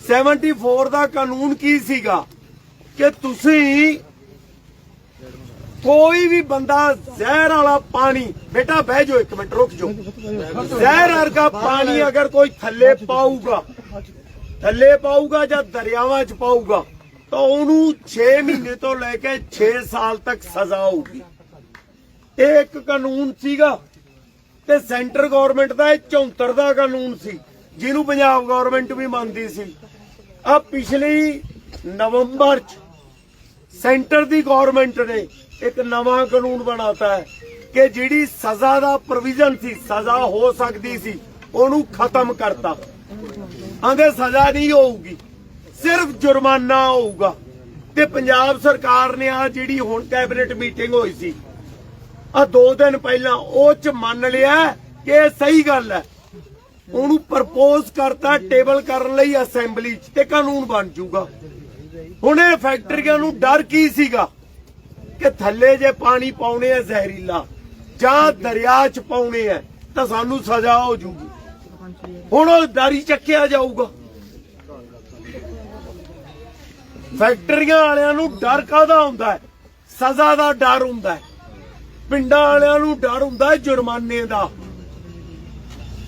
74 ਦਾ ਕਾਨੂੰਨ ਕੀ ਸੀਗਾ? ਕਿ ਤੁਸੀਂ ਕੋਈ ਵੀ ਬੰਦਾ ਜ਼ਹਿਰ ਵਾਲਾ ਪਾਣੀ, ਬੇਟਾ ਬਹਿ ਜਾਓ ਇੱਕ ਮਿੰਟ, ਰੁਕ ਜਾਓ। ਜ਼ਹਿਰ ਵਰਗਾ ਪਾਣੀ ਅਗਰ ਕੋਈ ਥੱਲੇ ਪਾਊਗਾ ਥੱਲੇ ਪਾਊਗਾ ਜਾਂ ਦਰਿਆਵਾਂ 'ਚ ਪਾਊਗਾ ਤਾਂ ਉਹਨੂੰ 6 ਮਹੀਨੇ ਤੋਂ ਲੈ ਕੇ 6 ਸਾਲ ਤੱਕ ਸਜ਼ਾ ਹੋਊਗੀ। ਇਹ ਇੱਕ ਕਾਨੂੰਨ ਸੀਗਾ ਤੇ ਸੈਂਟਰ ਗਵਰਨਮੈਂਟ ਦਾ ਇਹ 74 ਦਾ ਕਾਨੂੰਨ ਸੀ, ਜਿਹਨੂੰ ਪੰਜਾਬ ਗਵਰਨਮੈਂਟ ਵੀ ਮੰਨਦੀ ਸੀ। ਆ ਪਿਛਲੀ ਨਵੰਬਰ 'ਚ ਸੈਂਟਰ ਦੀ ਗਵਰਨਮੈਂਟ ਨੇ ਇੱਕ ਨਵਾਂ ਕਾਨੂੰਨ ਬਣਾਤਾ ਹੈ ਕਿ ਜਿਹੜੀ ਸਜ਼ਾ ਦਾ ਪ੍ਰੋਵੀਜ਼ਨ ਸੀ, ਸਜ਼ਾ ਹੋ ਸਕਦੀ ਸੀ, ਉਹਨੂੰ ਖਤਮ ਕਰਤਾ। ਆਂਦੇ ਸਜ਼ਾ ਨਹੀਂ ਹੋਊਗੀ ਸਿਰਫ ਜੁਰਮਾਨਾ ਹੋਊਗਾ। ਤੇ ਪੰਜਾਬ ਸਰਕਾਰ ਨੇ ਆ ਜਿਹੜੀ ਹੁਣ ਕੈਬਨਿਟ ਮੀਟਿੰਗ ਹੋਈ ਸੀ ਆ ਦੋ ਦਿਨ ਪਹਿਲਾਂ ਉਹ ਚ ਮੰਨ ਲਿਆ ਕਿ ਇਹ ਸਹੀ ਗੱਲ ਹੈ। ਉਹਨੂੰ ਪ੍ਰਪੋਜ਼ ਕਰਤਾ ਟੇਬਲ ਕਰਨ ਲਈ ਅਸੈਂਬਲੀ ਚ ਤੇ ਕਾਨੂੰਨ ਬਣ ਜਾਊਗਾ ਹੁਣ ਇਹ ਫੈਕਟਰੀਆਂ ਨੂੰ ਡਰ ਕੀ ਸੀਗਾ? ਕਿ ਥੱਲੇ ਜੇ ਪਾਣੀ ਪਾਉਣੇ ਆ ਜ਼ਹਿਰੀਲਾ, ਜਾਂ ਦਰਿਆ ਚ ਪਾਉਣੇ ਆ, ਤਾਂ ਸਾਨੂੰ ਸਜ਼ਾ ਹੋ ਜੂਗੀ। ਹੁਣ ਉਹ ਡਰ ਚੱਕਿਆ ਜਾਊਗਾ। ਫੈਕਟਰੀਆਂ ਵਾਲਿਆਂ ਨੂੰ ਡਰ ਕਾਹਦਾ ਹੁੰਦਾ ਹੈ? ਸਜ਼ਾ ਦਾ ਡਰ ਹੁੰਦਾ ਹੈ। ਪਿੰਡਾਂ ਵਾਲਿਆਂ ਨੂੰ ਡਰ ਹੁੰਦਾ ਹੈ ਜੁਰਮਾਨੇ ਦਾ।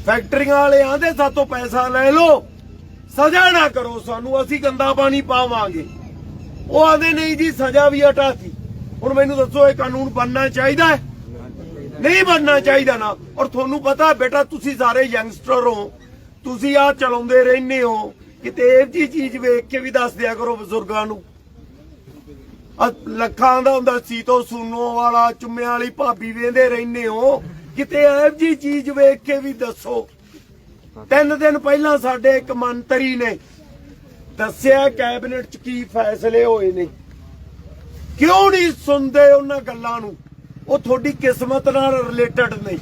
ਫੈਕਟਰੀਆਂ ਵਾਲੇ ਆਂਦੇ ਸਾਤੋਂ ਪੈਸਾ ਲੈ ਲਓ। ਸਜ਼ਾ ਨਾ ਕਰੋ ਸਾਨੂੰ, ਅਸੀਂ ਗੰਦਾ ਪਾਣੀ ਪਾਵਾਂਗੇ। ਉਹ ਆਂਦੇ, ਨਹੀਂ ਜੀ, ਸਜ਼ਾ ਵੀ ਹਟਾਤੀ। ਹੁਣ ਮੈਨੂੰ ਦੱਸੋ, ਇਹ ਕਾਨੂੰਨ ਬਣਨਾ ਚਾਹੀਦਾ ਹੈ? ਨਹੀਂ ਬਣਨਾ ਚਾਹੀਦਾ ਨਾ। ਔਰ ਤੁਹਾਨੂੰ ਪਤਾ, ਬੇਟਾ, ਤੁਸੀਂ ਸਾਰੇ ਯੰਗਸਟਰ ਹੋ। ਤੁਸੀਂ ਆ ਚਲਾਉਂਦੇ ਰਹਿੰਦੇ ਹੋ। ਕਿਤੇ ਇਹ ਜੀ ਚੀਜ਼ ਵੇਖ ਕੇ ਵੀ ਦੱਸ ਦਿਆ ਕਰੋ ਬਜ਼ੁਰਗਾਂ ਨੂੰ। ਲੱਖਾਂ ਦਾ ਹੁੰਦਾ ਸੀਤੋ ਸੂਨੋ ਵਾਲਾ, ਚੁੰਮਿਆਂ ਵਾਲੀ ਭਾਬੀ ਵੇਂਦੇ ਰਹਿੰਦੇ ਹੋ। ਕਿਤੇ ਇਹ ਜੀ ਚੀਜ਼ ਵੇਖ ਕੇ ਵੀ ਦੱਸੋ। ਤਿੰਨ ਦਿਨ ਪਹਿਲਾਂ ਸਾਡੇ ਇੱਕ ਮੰਤਰੀ ਨੇ ਦੱਸਿਆ ਕੈਬਨਿਟ 'ਚ ਕੀ ਫੈਸਲੇ ਹੋਏ ਨੇ। ਕਿਉਂ ਨਹੀਂ ਸੁਣਦੇ ਉਹਨਾਂ ਗੱਲਾਂ ਨੂੰ? ਉਹ ਤੁਹਾਡੀ ਕਿਸਮਤ ਨਾਲ ਰਿਲੇਟਡ ਨੇ।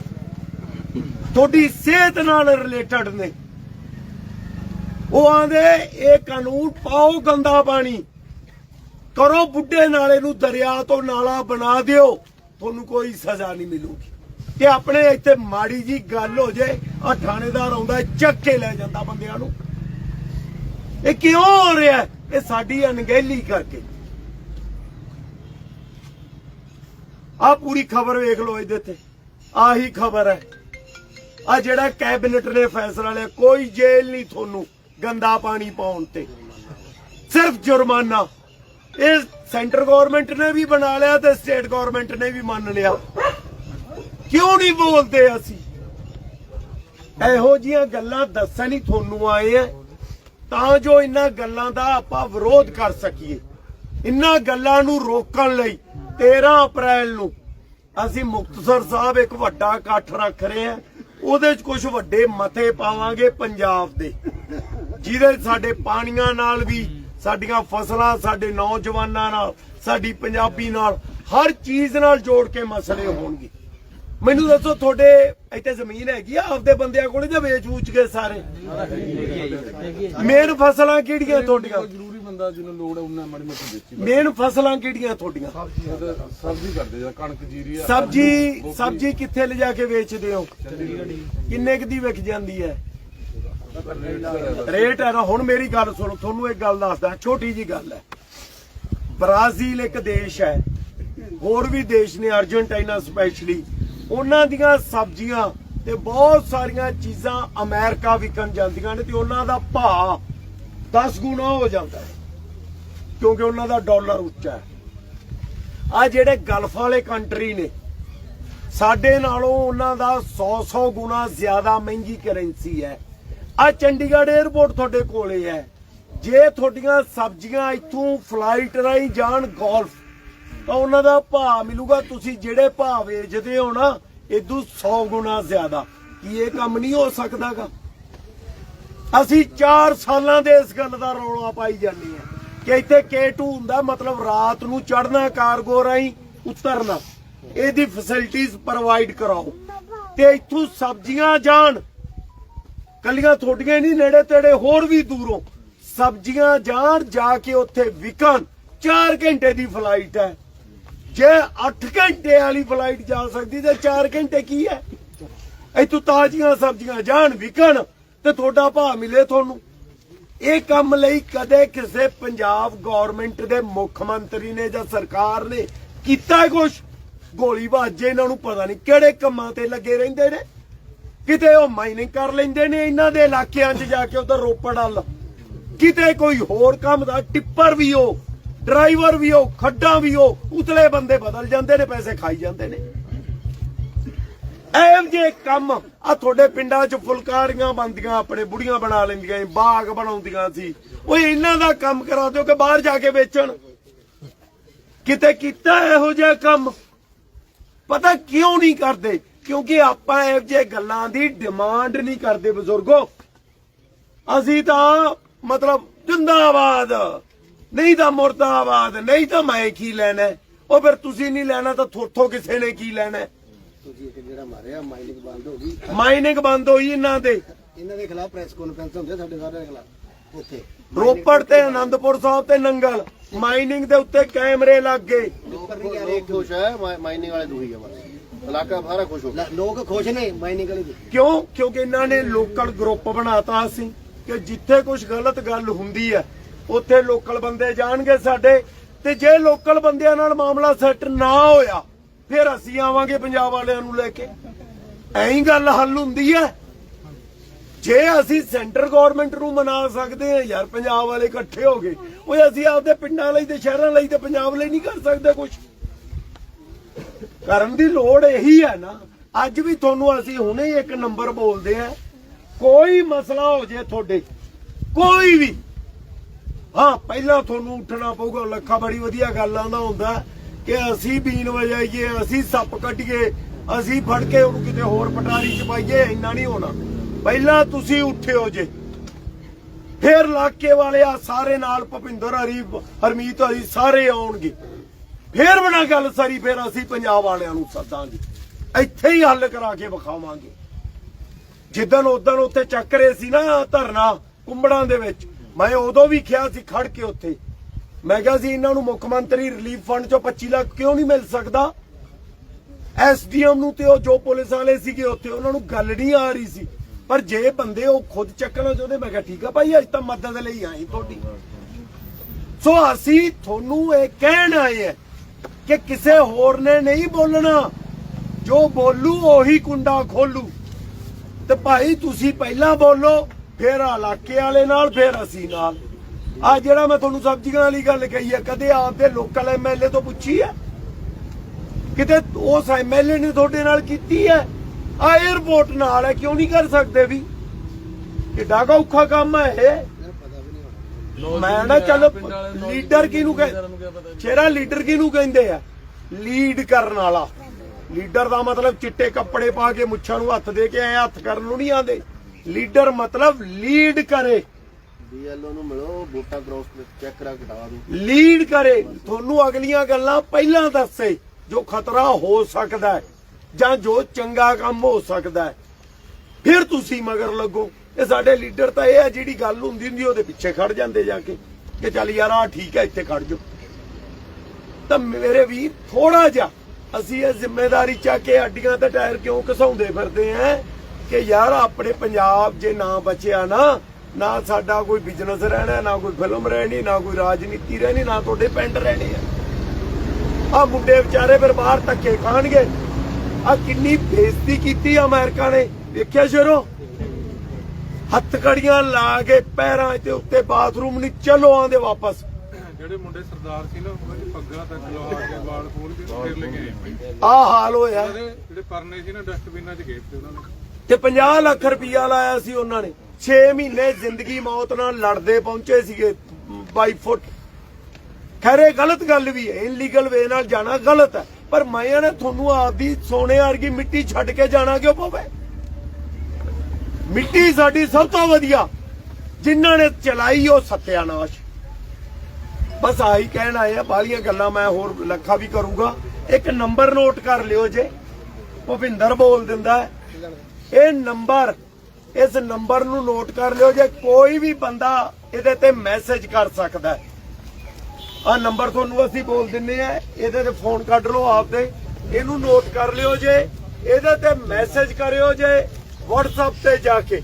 ਤੁਹਾਡੀ ਸਿਹਤ ਨਾਲ ਰਿਲੇਟਡ ਨੇ। ਉਹ ਆਂਦੇ, ਇਹ ਕਾਨੂੰਨ ਪਾਓ ਗੰਦਾ ਪਾਣੀ। ਕਰੋ ਬੁੱਢੇ ਨਾਲੇ ਨੂੰ ਦਰਿਆ ਤੋਂ ਨਾਲਾ ਬਣਾ ਦਿਓ। ਤੁਹਾਨੂੰ ਕੋਈ ਸਜ਼ਾ ਨਹੀਂ ਮਿਲੂਗੀ। ਤੇ ਆਪਣੇ ਇੱਥੇ ਮਾੜੀ ਜੀ ਗੱਲ ਹੋ ਜੇ ਆ ਥਾਣੇਦਾਰ ਆਉਂਦਾ ਚੱਕ ਕੇ ਲੈ ਜਾਂਦਾ ਬੰਦਿਆਂ ਨੂੰ। ਇਹ ਕਿਉਂ ਹੋ ਰਿਹਾ? ਇਹ ਸਾਡੀ ਅਣਗਹਿਲੀ ਕਰਕੇ। ਆ ਪੂਰੀ ਖਬਰ ਵੇਖ ਲਓ ਇਹਦੇ ਤੇ। ਆਹੀ ਖਬਰ ਹੈ। ਆ ਜਿਹੜਾ ਕੈਬਨਿਟ ਨੇ ਫੈਸਲਾ ਲਿਆ, ਕੋਈ ਜੇਲ੍ਹ ਨਹੀਂ ਤੁਹਾਨੂੰ। ਗੰਦਾ ਪਾਣੀ ਪਾਉਣ ਤੇ। ਸਿਰਫ ਜੁਰਮਾਨਾ। ਇਹ ਸੈਂਟਰ ਗਵਰਨਮੈਂਟ ਨੇ ਵੀ ਬਣਾ ਲਿਆ ਤੇ ਸਟੇਟ ਗਵਰਨਮੈਂਟ ਨੇ ਵੀ ਮੰਨ ਲਿਆ। ਕਿਉਂ ਨਹੀਂ ਬੋਲਦੇ ਅਸੀਂ? ਇਹੋ ਜੀਆਂ ਗੱਲਾਂ ਦੱਸਣ ਹੀ ਤੁਹਾਨੂੰ ਆਏ ਆ। ਤਾਂ ਜੋ ਇਹਨਾਂ ਗੱਲਾਂ ਦਾ ਆਪਾਂ ਵਿਰੋਧ ਕਰ ਸਕੀਏ। ਇਹਨਾਂ ਗੱਲਾਂ ਨੂੰ ਰੋਕਣ ਲਈ 13 ਅਪ੍ਰੈਲ ਨੂੰ ਅਸੀਂ ਮੁਕਤਸਰ ਸਾਹਿਬ ਇੱਕ ਵੱਡਾ ਇਕੱਠ ਰੱਖ ਰਹੇ ਹਾਂ। ਉਹਦੇ 'ਚ ਕੁਝ ਵੱਡੇ ਮਤੇ ਪਾਵਾਂਗੇ ਪੰਜਾਬ ਦੇ। ਜਿਹਦੇ ਸਾਡੇ ਪਾਣੀਆਂ ਨਾਲ ਵੀ ਸਾਡੀਆਂ ਫਸਲਾਂ ਸਾਡੇ ਨੌਜਵਾਨਾਂ ਨਾਲ ਸਾਡੀ ਪੰਜਾਬੀ ਨਾਲ ਹਰ ਚੀਜ਼ ਨਾਲ ਜੋੜ ਕੇ ਮਸਲੇ ਹੋਣਗੇ। ਮੈਨੂੰ ਦੱਸੋ ਤੁਹਾਡੇ ਇੱਥੇ ਜ਼ਮੀਨ ਹੈਗੀ ਆ? ਆਪਦੇ ਬੰਦਿਆਂ ਕੋਲੇ ਜਾਂ ਵੇਚ ਵੂਚ ਗਏ ਸਾਰੇ? ਮੇਨ ਫਸਲਾਂ ਕਿਹੜੀਆਂ ਤੁਹਾਡੀਆਂ? ਜ਼ਰੂਰੀ ਬੰਦਾ ਜਿਹਨੂੰ ਲੋੜ ਹੈ ਉਹਨਾਂ ਮਾੜੀ ਮੋਟੀ ਵੇਚੀ। ਮੇਨ ਫਸਲਾਂ ਕਿਹੜੀਆਂ ਤੁਹਾਡੀਆਂ? ਸਬਜ਼ੀ ਕਰਦੇ ਜਾਂ ਕਣਕ ਜੀਰੀ ਸਬਜੀ ਸਬਜੀ ਕਿੱਥੇ ਲਿਜਾ ਕੇ ਵੇਚਦੇ ਹੋ? ਕਿੰਨੇ ਕੁ ਦੀ ਵਿਕ ਜਾਂਦੀ ਹੈ? ਰੇਟ ਹੈ ਨਾ ਹੁਣ ਮੇਰੀ ਗੱਲ ਸੁਣੋ, ਤੁਹਾਨੂੰ ਇੱਕ ਗੱਲ ਦੱਸਦਾ, ਛੋਟੀ ਜੀ ਗੱਲ ਹੈ। ਬ੍ਰਾਜ਼ੀਲ ਇੱਕ ਦੇਸ਼ ਹੈ, ਹੋਰ ਵੀ ਦੇਸ਼ ਨੇ, ਅਰਜਨਟਾਈਨਾ ਸਪੈਸ਼ਲੀ। ਉਹਨਾਂ ਦੀਆਂ ਸਬਜ਼ੀਆਂ ਤੇ ਬਹੁਤ ਸਾਰੀਆਂ ਚੀਜ਼ਾਂ ਅਮਰੀਕਾ ਵਿਕਣ ਜਾਂਦੀਆਂ ਨੇ ਤੇ ਉਹਨਾਂ ਦਾ ਭਾਅ 10 ਗੁਣਾ ਹੋ ਜਾਂਦਾ ਹੈ, ਕਿਉਂਕਿ ਉਹਨਾਂ ਦਾ ਡਾਲਰ ਉੱਚਾ ਹੈ। ਆ ਜਿਹੜੇ ਗਲਫ ਵਾਲੇ ਕੰਟਰੀ ਨੇ, ਸਾਡੇ ਨਾਲੋਂ ਉਹਨਾਂ ਦਾ 100-100 ਗੁਣਾ ਜ਼ਿਆਦਾ ਮਹਿੰਗੀ ਕਰੰਸੀ ਹੈ। ਆ ਚੰਡੀਗੜ੍ਹ 에ਅਰਪੋਰਟ ਤੁਹਾਡੇ ਕੋਲੇ ਹੈ। ਜੇ ਤੁਹਾਡੀਆਂ ਸਬਜ਼ੀਆਂ ਇੱਥੋਂ ਫਲਾਈਟ ਰਾਹੀਂ ਜਾਣ ਗੋਲਫ ਤਾਂ ਉਹਨਾਂ ਦਾ ਭਾਅ ਮਿਲੂਗਾ। ਤੁਸੀਂ ਜਿਹੜੇ ਭਾਅ ਵੇਚਦੇ ਹੋ ਨਾ ਇਦੋਂ 100 ਗੁਣਾ ਜ਼ਿਆਦਾ। ਕੀ ਇਹ ਕੰਮ ਨਹੀਂ ਹੋ ਸਕਦਾਗਾ? ਅਸੀਂ 4 ਸਾਲਾਂ ਦੇ ਇਸ ਗੱਲ ਦਾ ਰੌਲਾ ਪਾਈ ਜਾਂਦੇ ਆ ਕਿ ਇੱਥੇ K2 ਹੁੰਦਾ, ਮਤਲਬ ਰਾਤ ਨੂੰ ਚੜਨਾ ਕਾਰਗੋ ਰਾਹੀਂ ਉਤਰਨਾ। ਇਹਦੀ ਫੈਸਿਲਿਟੀਆਂ ਪ੍ਰੋਵਾਈਡ ਕਰਾਓ। ਤੇ ਇੱਥੋਂ ਸਬਜ਼ੀਆਂ ਜਾਣ ਕੱਲੀਆਂ ਥੋਡੀਆਂ ਨਹੀਂ, ਨੇੜੇ ਤੇੜੇ ਹੋਰ ਵੀ ਦੂਰੋਂ ਸਬਜ਼ੀਆਂ ਜਾਣ, ਜਾ ਕੇ ਉੱਥੇ ਵਿਕਣ। 4 ਘੰਟੇ ਦੀ ਫਲਾਈਟ ਹੈ। ਜੇ 8 ਘੰਟੇ ਵਾਲੀ ਫਲਾਈਟ ਜਾ ਸਕਦੀ, ਤੇ 4 ਘੰਟੇ ਕੀ ਹੈ? ਇੱਥੋਂ ਤਾਜ਼ੀਆਂ ਸਬਜ਼ੀਆਂ ਜਾਣ, ਵਿਕਣ, ਤੇ ਤੁਹਾਡਾ ਭਾਅ ਮਿਲੇ ਤੁਹਾਨੂੰ। ਇਹ ਕੰਮ ਲਈ ਕਦੇ ਕਿਸੇ ਪੰਜਾਬ ਗਵਰਨਮੈਂਟ ਦੇ ਮੁੱਖ ਮੰਤਰੀ ਨੇ ਜਾਂ ਸਰਕਾਰ ਨੇ ਕੀਤਾ ਹੈ ਕੁਛ? ਗੋਲੀ ਬਾਜੇ ਇਹਨਾਂ ਨੂੰ ਪਤਾ ਨਹੀਂ ਕਿਹੜੇ ਕੰਮਾਂ ਤੇ ਲੱਗੇ ਰਹਿੰਦੇ ਨੇ। ਕਿਤੇ ਉਹ ਮਾਈਨਿੰਗ ਕਰ ਲੈਂਦੇ ਨੇ ਇਹਨਾਂ ਦੇ ਇਲਾਕਿਆਂ 'ਚ ਜਾ ਕੇ ਉਧਰ ਰੋਪੜ ਵੱਲ। ਕਿਤੇ ਕੋਈ ਹੋਰ ਕੰਮ ਦਾ, ਟਿੱਪਰ ਵੀ ਹੋ ਡਰਾਈਵਰ ਵੀ ਹੋ ਖੱਡਾਂ ਵੀ ਹੋ ਉਤਲੇ ਬੰਦੇ ਬਦਲ ਜਾਂਦੇ ਨੇ, ਪੈਸੇ ਖਾਈ ਜਾਂਦੇ ਨੇ। ਐਵੇਂ ਜੇ ਕੰਮ ਆ ਤੁਹਾਡੇ ਪਿੰਡਾਂ 'ਚ ਫੁਲਕਾਰੀਆਂ ਬੰਦੀਆਂ ਆਪਣੇ ਬੁੜੀਆਂ ਬਣਾ ਲੈਂਦੀਆਂ ਸੀ ਬਾਗ ਬਣਾਉਂਦੀਆਂ ਸੀ। ਓਏ, ਇਹਨਾਂ ਦਾ ਕੰਮ ਕਰਾ ਦਿਓ ਕਿ ਬਾਹਰ ਜਾ ਕੇ ਵੇਚਣ। ਕਿਤੇ ਕੀਤਾ ਇਹੋ ਜਿਹਾ ਕੰਮ? ਪਤਾ ਕਿਉਂ ਨਹੀਂ ਕਰਦੇ? ਕਿਉਂਕਿ ਆਪਾਂ ਇਹੋ ਜਿਹੇ ਗੱਲਾਂ ਦੀ ਡਿਮਾਂਡ ਨਹੀਂ ਕਰਦੇ ਬਜ਼ੁਰਗੋ। ਅਸੀਂ ਤਾਂ ਮਤਲਬ ਜਿੰਦਾਬਾਦ। ਨਹੀਂ ਤਾਂ ਮੁਰਦਾਬਾਦ ਨਹੀਂ ਤਾਂ ਮੈਂ ਕੀ ਲੈਣਾ? ਉਹ ਫਿਰ ਤੁਸੀਂ ਨਹੀਂ ਲੈਣਾ ਤਾਂ ਥੋਥੋਂ ਕਿਸੇ ਨੇ ਕੀ ਲੈਣਾ? ਤੁਸੀਂ ਇੱਕ ਜਿਹੜਾ ਮਾਰਿਆ ਮਾਈਨਿੰਗ ਬੰਦ ਹੋ ਗਈ। ਮਾਈਨਿੰਗ ਬੰਦ ਹੋਈ ਇਹਨਾਂ ਦੇ। ਇਹਨਾਂ ਦੇ ਖਿਲਾਫ ਪ੍ਰੈਸ ਕਾਨਫਰੰਸ ਹੁੰਦੇ ਸਾਡੇ ਸਾਰਿਆਂ ਦੇ ਖਿਲਾਫ ਉੱਥੇ। ਰੋਪੜ ਤੇ ਆਨੰਦਪੁਰ ਸਾਹਿਬ ਤੇ ਨੰਗਲ। ਮਾਈਨਿੰਗ ਦੇ ਉੱਤੇ ਕੈਮਰੇ ਲੱਗ ਗਏ। ਉੱਪਰ ਨਹੀਂ ਕਹਿ ਰਹੇ ਖੁਸ਼ ਹੈ ਮਾਈਨਿੰਗ ਵਾਲੇ ਦੁਖੀ ਹੈ ਬਸ। ਇਲਾਕਾ ਸਾਰਾ ਖੁਸ਼ ਹੋ ਗਿਆ। ਲੋਕ ਖੁਸ਼ ਨੇ ਮਾਈਨਿੰਗ ਵਾਲੇ ਦੇ। ਕਿਉਂ? ਕਿਉਂਕਿ ਇਹਨਾਂ ਨੇ ਲੋਕਲ ਗਰੁੱਪ ਬਣਾਤਾ ਸੀ। ਕਿ ਜਿੱਥੇ ਕੁਝ ਗਲਤ ਗੱਲ ਹੁੰਦੀ ਹੈ ਉੱਥੇ ਲੋਕਲ ਬੰਦੇ ਜਾਣਗੇ ਸਾਡੇ। ਤੇ ਜੇ ਲੋਕਲ ਬੰਦਿਆਂ ਨਾਲ ਮਾਮਲਾ ਸੈੱਟ ਨਾ ਹੋਇਆ ਫਿਰ ਅਸੀਂ ਆਵਾਂਗੇ ਪੰਜਾਬ ਵਾਲਿਆਂ ਨੂੰ ਲੈ ਕੇ। ਐਂ ਗੱਲ ਹੱਲ ਹੁੰਦੀ ਹੈ। ਜੇ ਅਸੀਂ ਸੈਂਟਰ ਗਵਰਨਮੈਂਟ ਨੂੰ ਮਨਾ ਸਕਦੇ ਹਾਂ ਯਾਰ ਪੰਜਾਬ ਵਾਲੇ ਇਕੱਠੇ ਹੋ ਗਏ ਓਏ ਅਸੀਂ ਆਪਦੇ ਪਿੰਡਾਂ ਲਈ ਤੇ ਸ਼ਹਿਰਾਂ ਲਈ ਤੇ ਪੰਜਾਬ ਲਈ ਨਹੀਂ ਕਰ ਸਕਦੇ ਕੁਝ ਕਰਨ ਦੀ ਲੋੜ ਇਹੀ ਹੈ ਨਾ। ਅੱਜ ਵੀ ਤੁਹਾਨੂੰ ਅਸੀਂ ਹੁਣੇ ਇੱਕ ਨੰਬਰ ਬੋਲਦੇ ਆ ਕੋਈ ਮਸਲਾ ਹੋ ਜੇ ਤੁਹਾਡੇ, ਕੋਈ ਵੀ। ਹਾਂ, ਪਹਿਲਾਂ ਤੁਹਾਨੂੰ ਉੱਠਣਾ ਪਊਗਾ, ਲੱਖਾ ਬੜੀ ਵਧੀਆ ਗੱਲ ਆਂਦਾ ਹੁੰਦਾ ਕਿ ਅਸੀਂ ਬੀਨ ਵਜਾਈਏ, ਅਸੀਂ ਸੱਪ ਕੱਢੀਏ, ਅਸੀਂ ਫੜ ਕੇ ਉਹਨੂੰ ਕਿਤੇ ਹੋਰ ਪਟਾਰੀ ਚ ਪਾਈਏ, ਇੰਨਾ ਨਹੀਂ ਹੋਣਾ। ਪਹਿਲਾਂ ਤੁਸੀਂ ਉੱਠਿਓ ਜੇ। ਫੇਰ ਇਲਾਕੇ ਵਾਲੇ ਆ, ਸਾਰੇ ਨਾਲ ਭਪਿੰਦਰ ਹਰੀ, ਹਰਮੀਤ ਹਰੀ ਸਾਰੇ ਆਉਣਗੇ। ਫੇਰ ਬਣਾ ਗੱਲ ਸਾਰੀ, ਫੇਰ ਅਸੀਂ ਪੰਜਾਬ ਵਾਲਿਆਂ ਨੂੰ ਸੱਦਾਂਗੇ। ਇੱਥੇ ਹੀ ਹੱਲ ਕਰਾ ਕੇ ਵਿਖਾਵਾਂਗੇ। ਜਿੱਦਣ ਉਦੋਂ ਉੱਥੇ ਚੱਕ ਰਹੇ ਸੀ ਨਾ ਧਰਨਾ ਕੁੰਬੜਾਂ ਦੇ ਵਿੱਚ, ਮੈਂ ਉਦੋਂ ਵੀ ਕਿਹਾ ਸੀ ਖੜ ਕੇ ਉੱਥੇ। ਮੈਂ ਕਿਹਾ ਸੀ ਇਹਨਾਂ ਨੂੰ ਮੁੱਖ ਮੰਤਰੀ ਰਿਲੀਫ ਫੰਡ ਚੋਂ 25 ਲੱਖ ਕਿਉਂ ਨਹੀਂ ਮਿਲ ਸਕਦਾ? ਐਸਡੀਐਮ ਨੂੰ ਤੇ ਉਹ ਜੋ ਪੁਲਿਸ ਵਾਲੇ ਸੀਗੇ ਉੱਥੇ, ਉਹਨਾਂ ਨੂੰ ਗੱਲ ਨਹੀਂ ਆ ਰਹੀ ਸੀ। ਪਰ ਜੇ ਬੰਦੇ ਉਹ ਖੁਦ ਚੱਕਣਾ ਚਾਹੁੰਦੇ, ਮੈਂ ਕਿਹਾ ਠੀਕ ਆ ਭਾਈ, ਅੱਜ ਤਾਂ ਮਦਦ ਲਈ ਆਈ ਤੁਹਾਡੀ। ਸੋ ਅਸੀਂ ਤੁਹਾਨੂੰ ਇਹ ਕਹਿਣ ਆਏ ਹੈ ਕਿ ਕਿਸੇ ਹੋਰ ਨੇ ਨਹੀਂ ਬੋਲਣਾ। ਜੋ ਬੋਲੂ, ਉਹੀ ਕੁੰਡਾ ਖੋਲੂ। ਤੇ ਭਾਈ, ਤੁਸੀਂ ਪਹਿਲਾਂ ਬੋਲੋ, ਫਿਰ ਇਲਾਕੇ ਵਾਲੇ ਨਾਲ, ਫਿਰ ਅਸੀਂ ਨਾਲ। ਆ ਜਿਹੜਾ ਮੈਂ ਤੁਹਾਨੂੰ ਸਬਜ਼ੀਆਂ ਵਾਲੀ ਗੱਲ ਕਹੀ ਹੈ ਕਦੇ ਆਪਦੇ ਲੋਕਲ ਐਮਐਲਏ ਤੋਂ ਪੁੱਛੀ ਹੈ ਕਿਤੇ ਉਸ ਐਮਐਲਏ ਨੇ ਤੁਹਾਡੇ ਨਾਲ ਕੀਤੀ ਹੈ ਆ 에어ਪੋਰਟ ਨਾਲ ਹੈ, ਕਿਉਂ ਨਹੀਂ ਕਰ ਸਕਦੇ ਵੀ? ਕਿੱਡਾ ਕੁ ਔਖਾ ਕੰਮ ਹੈ ਇਹ ਯਾਰ ਪਤਾ ਵੀ ਨਹੀਂ ਹੋਣਾ ਮੈਂ ਨਾ ਚੱਲ ਲੀਡਰ ਕਿਹਨੂੰ ਕਹਿੰਦੇ ਸ਼ੇਰਾ ਲੀਡਰ ਕਿਹਨੂੰ ਕਹਿੰਦੇ ਆ? ਲੀਡ ਕਰਨ ਵਾਲਾ। ਲੀਡਰ ਦਾ ਮਤਲਬ ਚਿੱਟੇ ਕੱਪੜੇ ਪਾ ਕੇ ਮੁੱਛਾਂ ਨੂੰ ਹੱਥ ਦੇ ਕੇ ਐ ਹੱਥ ਕਰਨ ਨੂੰ ਨਹੀਂ ਆਂਦੇ ਲੀਡਰ ਮਤਲਬ ਲੀਡ ਕਰੇ। ਡੀਐਲਓ ਨੂੰ ਮਿਲੋ ਵੋਟਾਂ ਕ੍ਰੋਸ ਚੈੱਕ ਕਰਾ ਕੇ ਹਟਾ ਦਿਓ। ਲੀਡ ਕਰੇ। ਤੁਹਾਨੂੰ ਅਗਲੀਆਂ ਗੱਲਾਂ ਪਹਿਲਾਂ ਦੱਸੇ ਜੋ ਖਤਰਾ ਹੋ ਸਕਦਾ ਹੈ ਜਾਂ ਜੋ ਚੰਗਾ ਕੰਮ ਹੋ ਸਕਦਾ ਹੈ। ਫਿਰ ਤੁਸੀਂ ਮਗਰ ਲੱਗੋ। ਇਹ ਸਾਡੇ ਲੀਡਰ ਤਾਂ ਇਹ ਹੈ ਜਿਹੜੀ ਗੱਲ ਹੁੰਦੀ ਹੁੰਦੀ ਉਹਦੇ ਪਿੱਛੇ ਖੜ ਜਾਂਦੇ ਜਾ ਕੇ ਕਿ ਚੱਲ ਯਾਰ ਆ ਠੀਕ ਹੈ ਇੱਥੇ ਖੜ ਜਾਓ। ਤਾਂ ਮੇਰੇ ਵੀਰ ਥੋੜਾ ਜਿਹਾ ਅਸੀਂ ਇਹ ਜ਼ਿੰਮੇਵਾਰੀ ਚੱਕ ਕੇ ਅੱਡੀਆਂ ਤੇ ਟਾਇਰ ਕਿਉਂ ਘਸਾਉਂਦੇ ਫਿਰਦੇ ਆਂ ਕਿ ਯਾਰ ਆਪਣੇ ਪੰਜਾਬ ਜੇ ਨਾ ਬਚਿਆ ਨਾ ਨਾ ਸਾਡਾ ਕੋਈ ਬਿਜ਼ਨਸ ਰਹਿਣਾ, ਨਾ ਕੋਈ ਫਿਲਮ ਰਹਿਣੀ, ਨਾ ਕੋਈ ਰਾਜਨੀਤੀ ਰਹਿਣੀ, ਨਾ ਤੁਹਾਡੇ ਪਿੰਡ ਰਹਿਣੇ ਆ। ਆ ਮੁੰਡੇ ਵਿਚਾਰੇ ਫਿਰ ਬਾਹਰ ਧੱਕੇ ਖਾਣਗੇ। ਆ ਕਿੰਨੀ ਬੇਇੱਜ਼ਤੀ ਕੀਤੀ ਆ ਅਮਰੀਕਾ ਨੇ। ਵੇਖਿਆ ਸ਼ੇਰੋ? ਹੱਥ ਕੜੀਆਂ ਲਾ ਕੇ ਪੈਰਾਂ ਦੇ ਉੱਤੇ ਬਾਥਰੂਮ ਨਹੀਂ ਚਲੋ ਆਂਦੇ ਵਾਪਸ। ਜਿਹੜੇ ਮੁੰਡੇ ਸਰਦਾਰ ਸੀ ਨਾ ਉਹਨਾਂ ਦੀ ਪੱਗਾਂ ਤੱਕ ਲਵਾ ਕੇ ਵਾਲ ਖੋਲ ਕੇ ਫਿਰ ਲੈ ਆਏ ਆ ਹਾਲ ਹੋਇਆ। ਜਿਹੜੇ ਪਰਨੇ ਸੀ ਨਾ ਡਸਟਬਿਨਾਂ 'ਚ ਗਏ ਤੇ ਉਹਨਾਂ ਨੇ। ਤੇ 50 ਲੱਖ ਰੁਪਇਆ ਲਾਇਆ ਸੀ ਉਹਨਾਂ ਨੇ। 6 ਮਹੀਨੇ ਜ਼ਿੰਦਗੀ ਮੌਤ ਨਾਲ ਲੜਦੇ ਪਹੁੰਚੇ ਸੀਗੇ 22 ਫੁੱਟ। ਖੈਰੇ ਗਲਤ ਗੱਲ ਵੀ ਹੈ। ਇਨਲੀਗਲ ਵੇ ਨਾਲ ਜਾਣਾ ਗਲਤ ਹੈ। ਪਰ ਮੈਂ ਨੇ ਤੁਹਾਨੂੰ ਆਪਦੀ ਸੋਨੇ ਵਰਗੀ ਮਿੱਟੀ ਛੱਡ ਕੇ ਜਾਣਾ ਕਿਉਂ ਪਵੇ ਮਿੱਟੀ ਸਾਡੀ ਸਭ ਤੋਂ ਵਧੀਆ। ਜਿਨ੍ਹਾਂ ਨੇ ਚਲਾਈ ਉਹ ਸਤਿਆਨਾਸ਼। ਬਸ ਆਹੀ ਕਹਿਣ ਆਏ ਆ ਬਾਲੀਆਂ ਗੱਲਾਂ ਮੈਂ ਹੋਰ ਲੱਖਾ ਵੀ ਕਰੂੰਗਾ। ਇੱਕ ਨੰਬਰ ਨੋਟ ਕਰ ਲਿਓ ਜੇ। ਭੁਪਿੰਦਰ ਬੋਲ ਦਿੰਦਾ ਇਹ ਨੰਬਰ, ਇਸ ਨੰਬਰ ਨੂੰ ਨੋਟ ਕਰ ਲਿਓ ਜੇ ਕੋਈ ਵੀ ਬੰਦਾ ਇਹਦੇ ਤੇ ਮੈਸੇਜ ਕਰ ਸਕਦਾ ਹੈ। ਆ ਨੰਬਰ ਤੁਹਾਨੂੰ ਅਸੀਂ ਬੋਲ ਦਿੰਨੇ ਆ, ਇਹਦੇ ਤੇ ਫੋਨ ਕੱਢ ਲਓ ਆਪਦੇ। ਇਹਨੂੰ ਨੋਟ ਕਰ ਲਿਓ ਜੇ। ਇਹਦੇ ਤੇ ਮੈਸੇਜ ਕਰਿਓ ਜੇ। WhatsApp ਤੇ ਜਾ ਕੇ।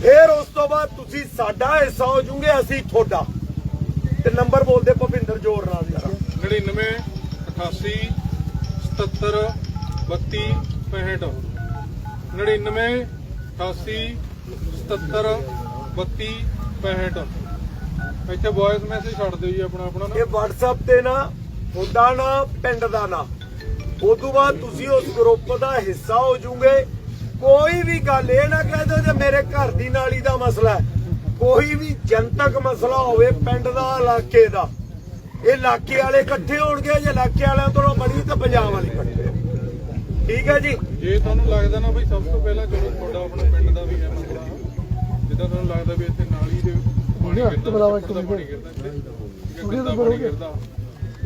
ਫਿਰ ਉਸ ਤੋਂ ਬਾਅਦ ਤੁਸੀਂ ਸਾਡਾ ਹਿੱਸਾ ਹੋ ਜੂਗੇ ਅਸੀਂ ਤੁਹਾਡਾ। ਤੇ ਨੰਬਰ ਬੋਲਦੇ ਭਵਿੰਦਰ ਜੋਰ ਨਾਲ ਜਰਾ 99 88 77 32 65 99 88 77 32 65 ਇੱਥੇ ਵੌਇਸ ਮੈਸੇਜ ਛੱਡ ਦਿਓ ਜੀ ਆਪਣਾ ਆਪਣਾ ਇਹ WhatsApp ਤੇ ਨਾ ਤੁਹਾਡਾ ਨਾ ਪਿੰਡ ਦਾ ਨਾ। ਉਸ ਤੋਂ ਬਾਅਦ ਤੁਸੀਂ ਉਸ ਗਰੁੱਪ ਦਾ ਹਿੱਸਾ ਹੋ ਜੂਗੇ। ਕੋਈ ਵੀ ਗੱਲ ਇਹ ਨਾ ਕਹਿ ਦਿਓ ਜੇ ਮੇਰੇ ਘਰ ਦੀ ਨਾਲੀ ਦਾ ਮਸਲਾ ਹੈ। ਕੋਈ ਵੀ ਜਨਤਕ ਮਸਲਾ ਹੋਵੇ ਪਿੰਡ ਦਾ ਇਲਾਕੇ ਦਾ। ਇਹ ਇਲਾਕੇ ਵਾਲੇ ਇਕੱਠੇ ਹੋਣਗੇ ਜੇ ਇਲਾਕੇ ਵਾਲਿਆਂ ਤੋਂ ਬਣੀ ਤਾਂ ਪੰਜਾਬ ਵਾਲੇ ਇਕੱਠੇ। ਠੀਕ ਹੈ ਜੀ? ਜੇ ਤੁਹਾਨੂੰ ਲੱਗਦਾ ਨਾ ਬਈ ਸਭ ਤੋਂ ਪਹਿਲਾਂ ਚਲੋ ਤੁਹਾਡਾ ਆਪਣਾ ਪਿੰਡ ਦਾ ਵੀ ਹੈ ਮਸਲਾ ਜਿੱਦਾਂ ਤੁਹਾਨੂੰ ਲੱਗਦਾ ਵੀ ਇੱਥੇ ਨਾਲੀ ਦੇ ਪਾਣੀ ਗਿਰਦਾ ਪਾਣੀ ਗਿਰਦਾ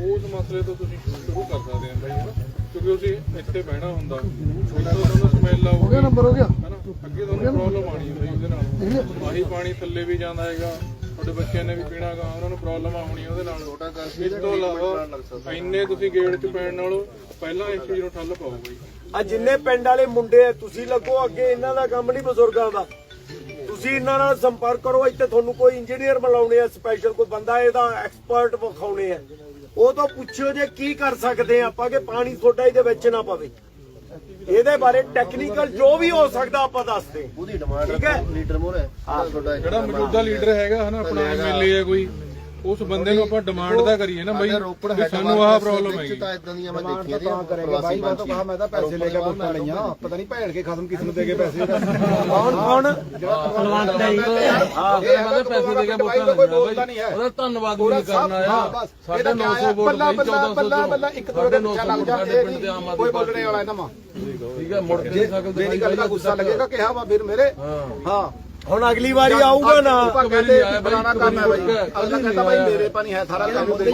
ਉਸ ਮਸਲੇ ਤੋਂ ਤੁਸੀਂ ਸ਼ੁਰੂ ਕਰ ਸਕਦੇ ਆ ਬਾਈ ਕਿਉਂਕਿ ਤੁਸੀਂ ਇੱਥੇ ਬਹਿਣਾ ਹੁੰਦਾ ਇੱਥੋਂ ਤੁਹਾਨੂੰ ਸਮੈਲ ਆਊਗੀ। ਹੋ ਗਿਆ ਨੰਬਰ ਹੋ ਗਿਆ। ਹਨਾ? ਅੱਗੇ ਤੁਹਾਨੂੰ ਪ੍ਰੋਬਲਮ ਆਣੀ ਹੈ ਉਹਦੇ ਨਾਲ। ਆਹੀ ਪਾਣੀ ਥੱਲੇ ਵੀ ਜਾਂਦਾ ਹੈਗਾ ਤੁਹਾਡੇ ਬੱਚਿਆਂ ਨੇ ਵੀ ਪੀਣਾਗਾ ਉਹਨਾਂ ਨੂੰ ਪ੍ਰੋਬਲਮ ਆਉਣੀ ਉਹਦੇ ਨਾਲ। ਛੋਟਾ ਕਰਕੇ ਇਸ ਤੋਂ ਇਲਾਵਾ ਇੰਨੇ ਤੁਸੀਂ ਗੇੜ 'ਚ ਪੈਣ ਨਾਲੋਂ ਪਹਿਲਾਂ ਇਸ ਚੀਜ਼ ਨੂੰ ਠੱਲ ਪਾਓ ਬਈ। ਆ ਜਿੰਨੇ ਪਿੰਡ ਵਾਲੇ ਮੁੰਡੇ ਆ ਤੁਸੀਂ ਲੱਗੋ ਅੱਗੇ ਇਹਨਾਂ ਦਾ ਕੰਮ ਨਹੀਂ ਬਜ਼ੁਰਗਾਂ ਦਾ। ਤੁਸੀਂ ਇਹਨਾਂ ਨਾਲ ਸੰਪਰਕ ਕਰੋ ਇੱਥੇ ਤੁਹਾਨੂੰ ਕੋਈ ਇੰਜੀਨੀਅਰ ਬੁਲਾਉਣੇ ਆ ਸਪੈਸ਼ਲ ਕੋਈ ਬੰਦਾ ਇਹਦਾ ਐਕਸਪਰਟ ਵਿਖਾਉਣੇ ਆ। ਉਹ ਤੋਂ ਪੁੱਛਿਓ ਜੇ ਕੀ ਕਰ ਸਕਦੇ ਆ ਆਪਾਂ ਕਿ ਪਾਣੀ ਤੁਹਾਡਾ ਇਹਦੇ ਵਿੱਚ ਨਾ ਪਵੇ। ਇਹਦੇ ਬਾਰੇ ਟੈਕਨੀਕਲ ਜੋ ਵੀ ਹੋ ਸਕਦਾ ਆਪਾਂ ਦੱਸਦੇ ਉਹਦੀ ਡਿਮਾਂਡ ਠੀਕ ਹੈ। ਲੀਡਰ ਮੋਰੇ ਤੁਹਾਡਾ ਜਿਹੜਾ ਮੌਜੂਦਾ ਲੀਡਰ ਹੈਗਾ ਹਨਾ ਆਪਣਾ ਐਮਐਲਏ ਹੈ ਕੋਈ। ਉਸ ਬੰਦੇ ਨੂੰ ਆਪਾਂ ਡਿਮਾਂਡ ਦਾ ਕਰੀਏ ਨਾ ਬਈ ਵੀ ਸਾਨੂੰ ਆਹ ਪ੍ਰੋਬਲਮ ਹੈਗੀ। ਤਾਂ ਇਦਾਂ ਦੀਆਂ ਮੈਂ ਤਾਂ ਦੇਖੀਆਂ ਦੀਆਂ ਕਰੇਗਾ ਬਾਈ ਮੈਂ ਤਾਂ ਕਹਾ ਮੈਂ ਤਾਂ ਪੈਸੇ ਲੈ ਕੇ ਵੋਟਾਂ ਲਈਆਂ ਪਤਾ ਨਹੀਂ ਭੈਣ ਕੇ ਖਤਮ ਕਿਸ ਨੂੰ ਦੇ ਕੇ ਪੈਸੇ। ਕੌਣ ਕੌਣ? ਪੈਸੇ ਦੇ ਕੇ ਵੋਟਾਂ ਕੋਈ ਬੋਲਦਾ ਨਹੀਂ ਹੈ। ਉਹਦਾ ਧੰਨਵਾਦ ਵੀ ਕਰਨਾ ਆ ਸਾਡੇ 900 ਵੋਟ ਬੱਲਾ 1400 ਬੱਲਾ ਬੱਲਾ ਇੱਕ ਦੋ ਸਾਡੇ ਦਿਨ 900 ਲੱਗ ਵੋਟ ਜਾ ਸਾਡੇ ਪਿੰਡ ਦੇ ਆਮ ਆਦਮੀ ਕੋਈ ਬੋਲਣੇ ਵਾਲਾ ਇਹਨਾਂ ਮਾ ਠੀਕ ਹੈ ਮੁੜ ਕੇ ਨਹੀਂ ਸਕਦੇ ਮੇਰੀ ਗੱਲ ਦਾ ਗੁੱਸਾ ਲੱਗੇਗਾ ਕਿਹਾ ਵਾ ਵੀਰ ਮੇਰੇ ਹਾਂ। ਹੁਣ ਅਗਲੀ ਵਾਰੀ ਆਊਗਾ ਨਾ। ਉਹ ਕਹਿੰਦੇ ਫਲਾਣਾ ਕੰਮ ਹੈ ਬਾਈ। ਅਗਲਾ ਕਹਿੰਦਾ ਬਾਈ ਮੇਰੇ ਪਾ ਨਹੀਂ ਹੈ ਸਾਰਾ ਕੰਮ। ਦੇ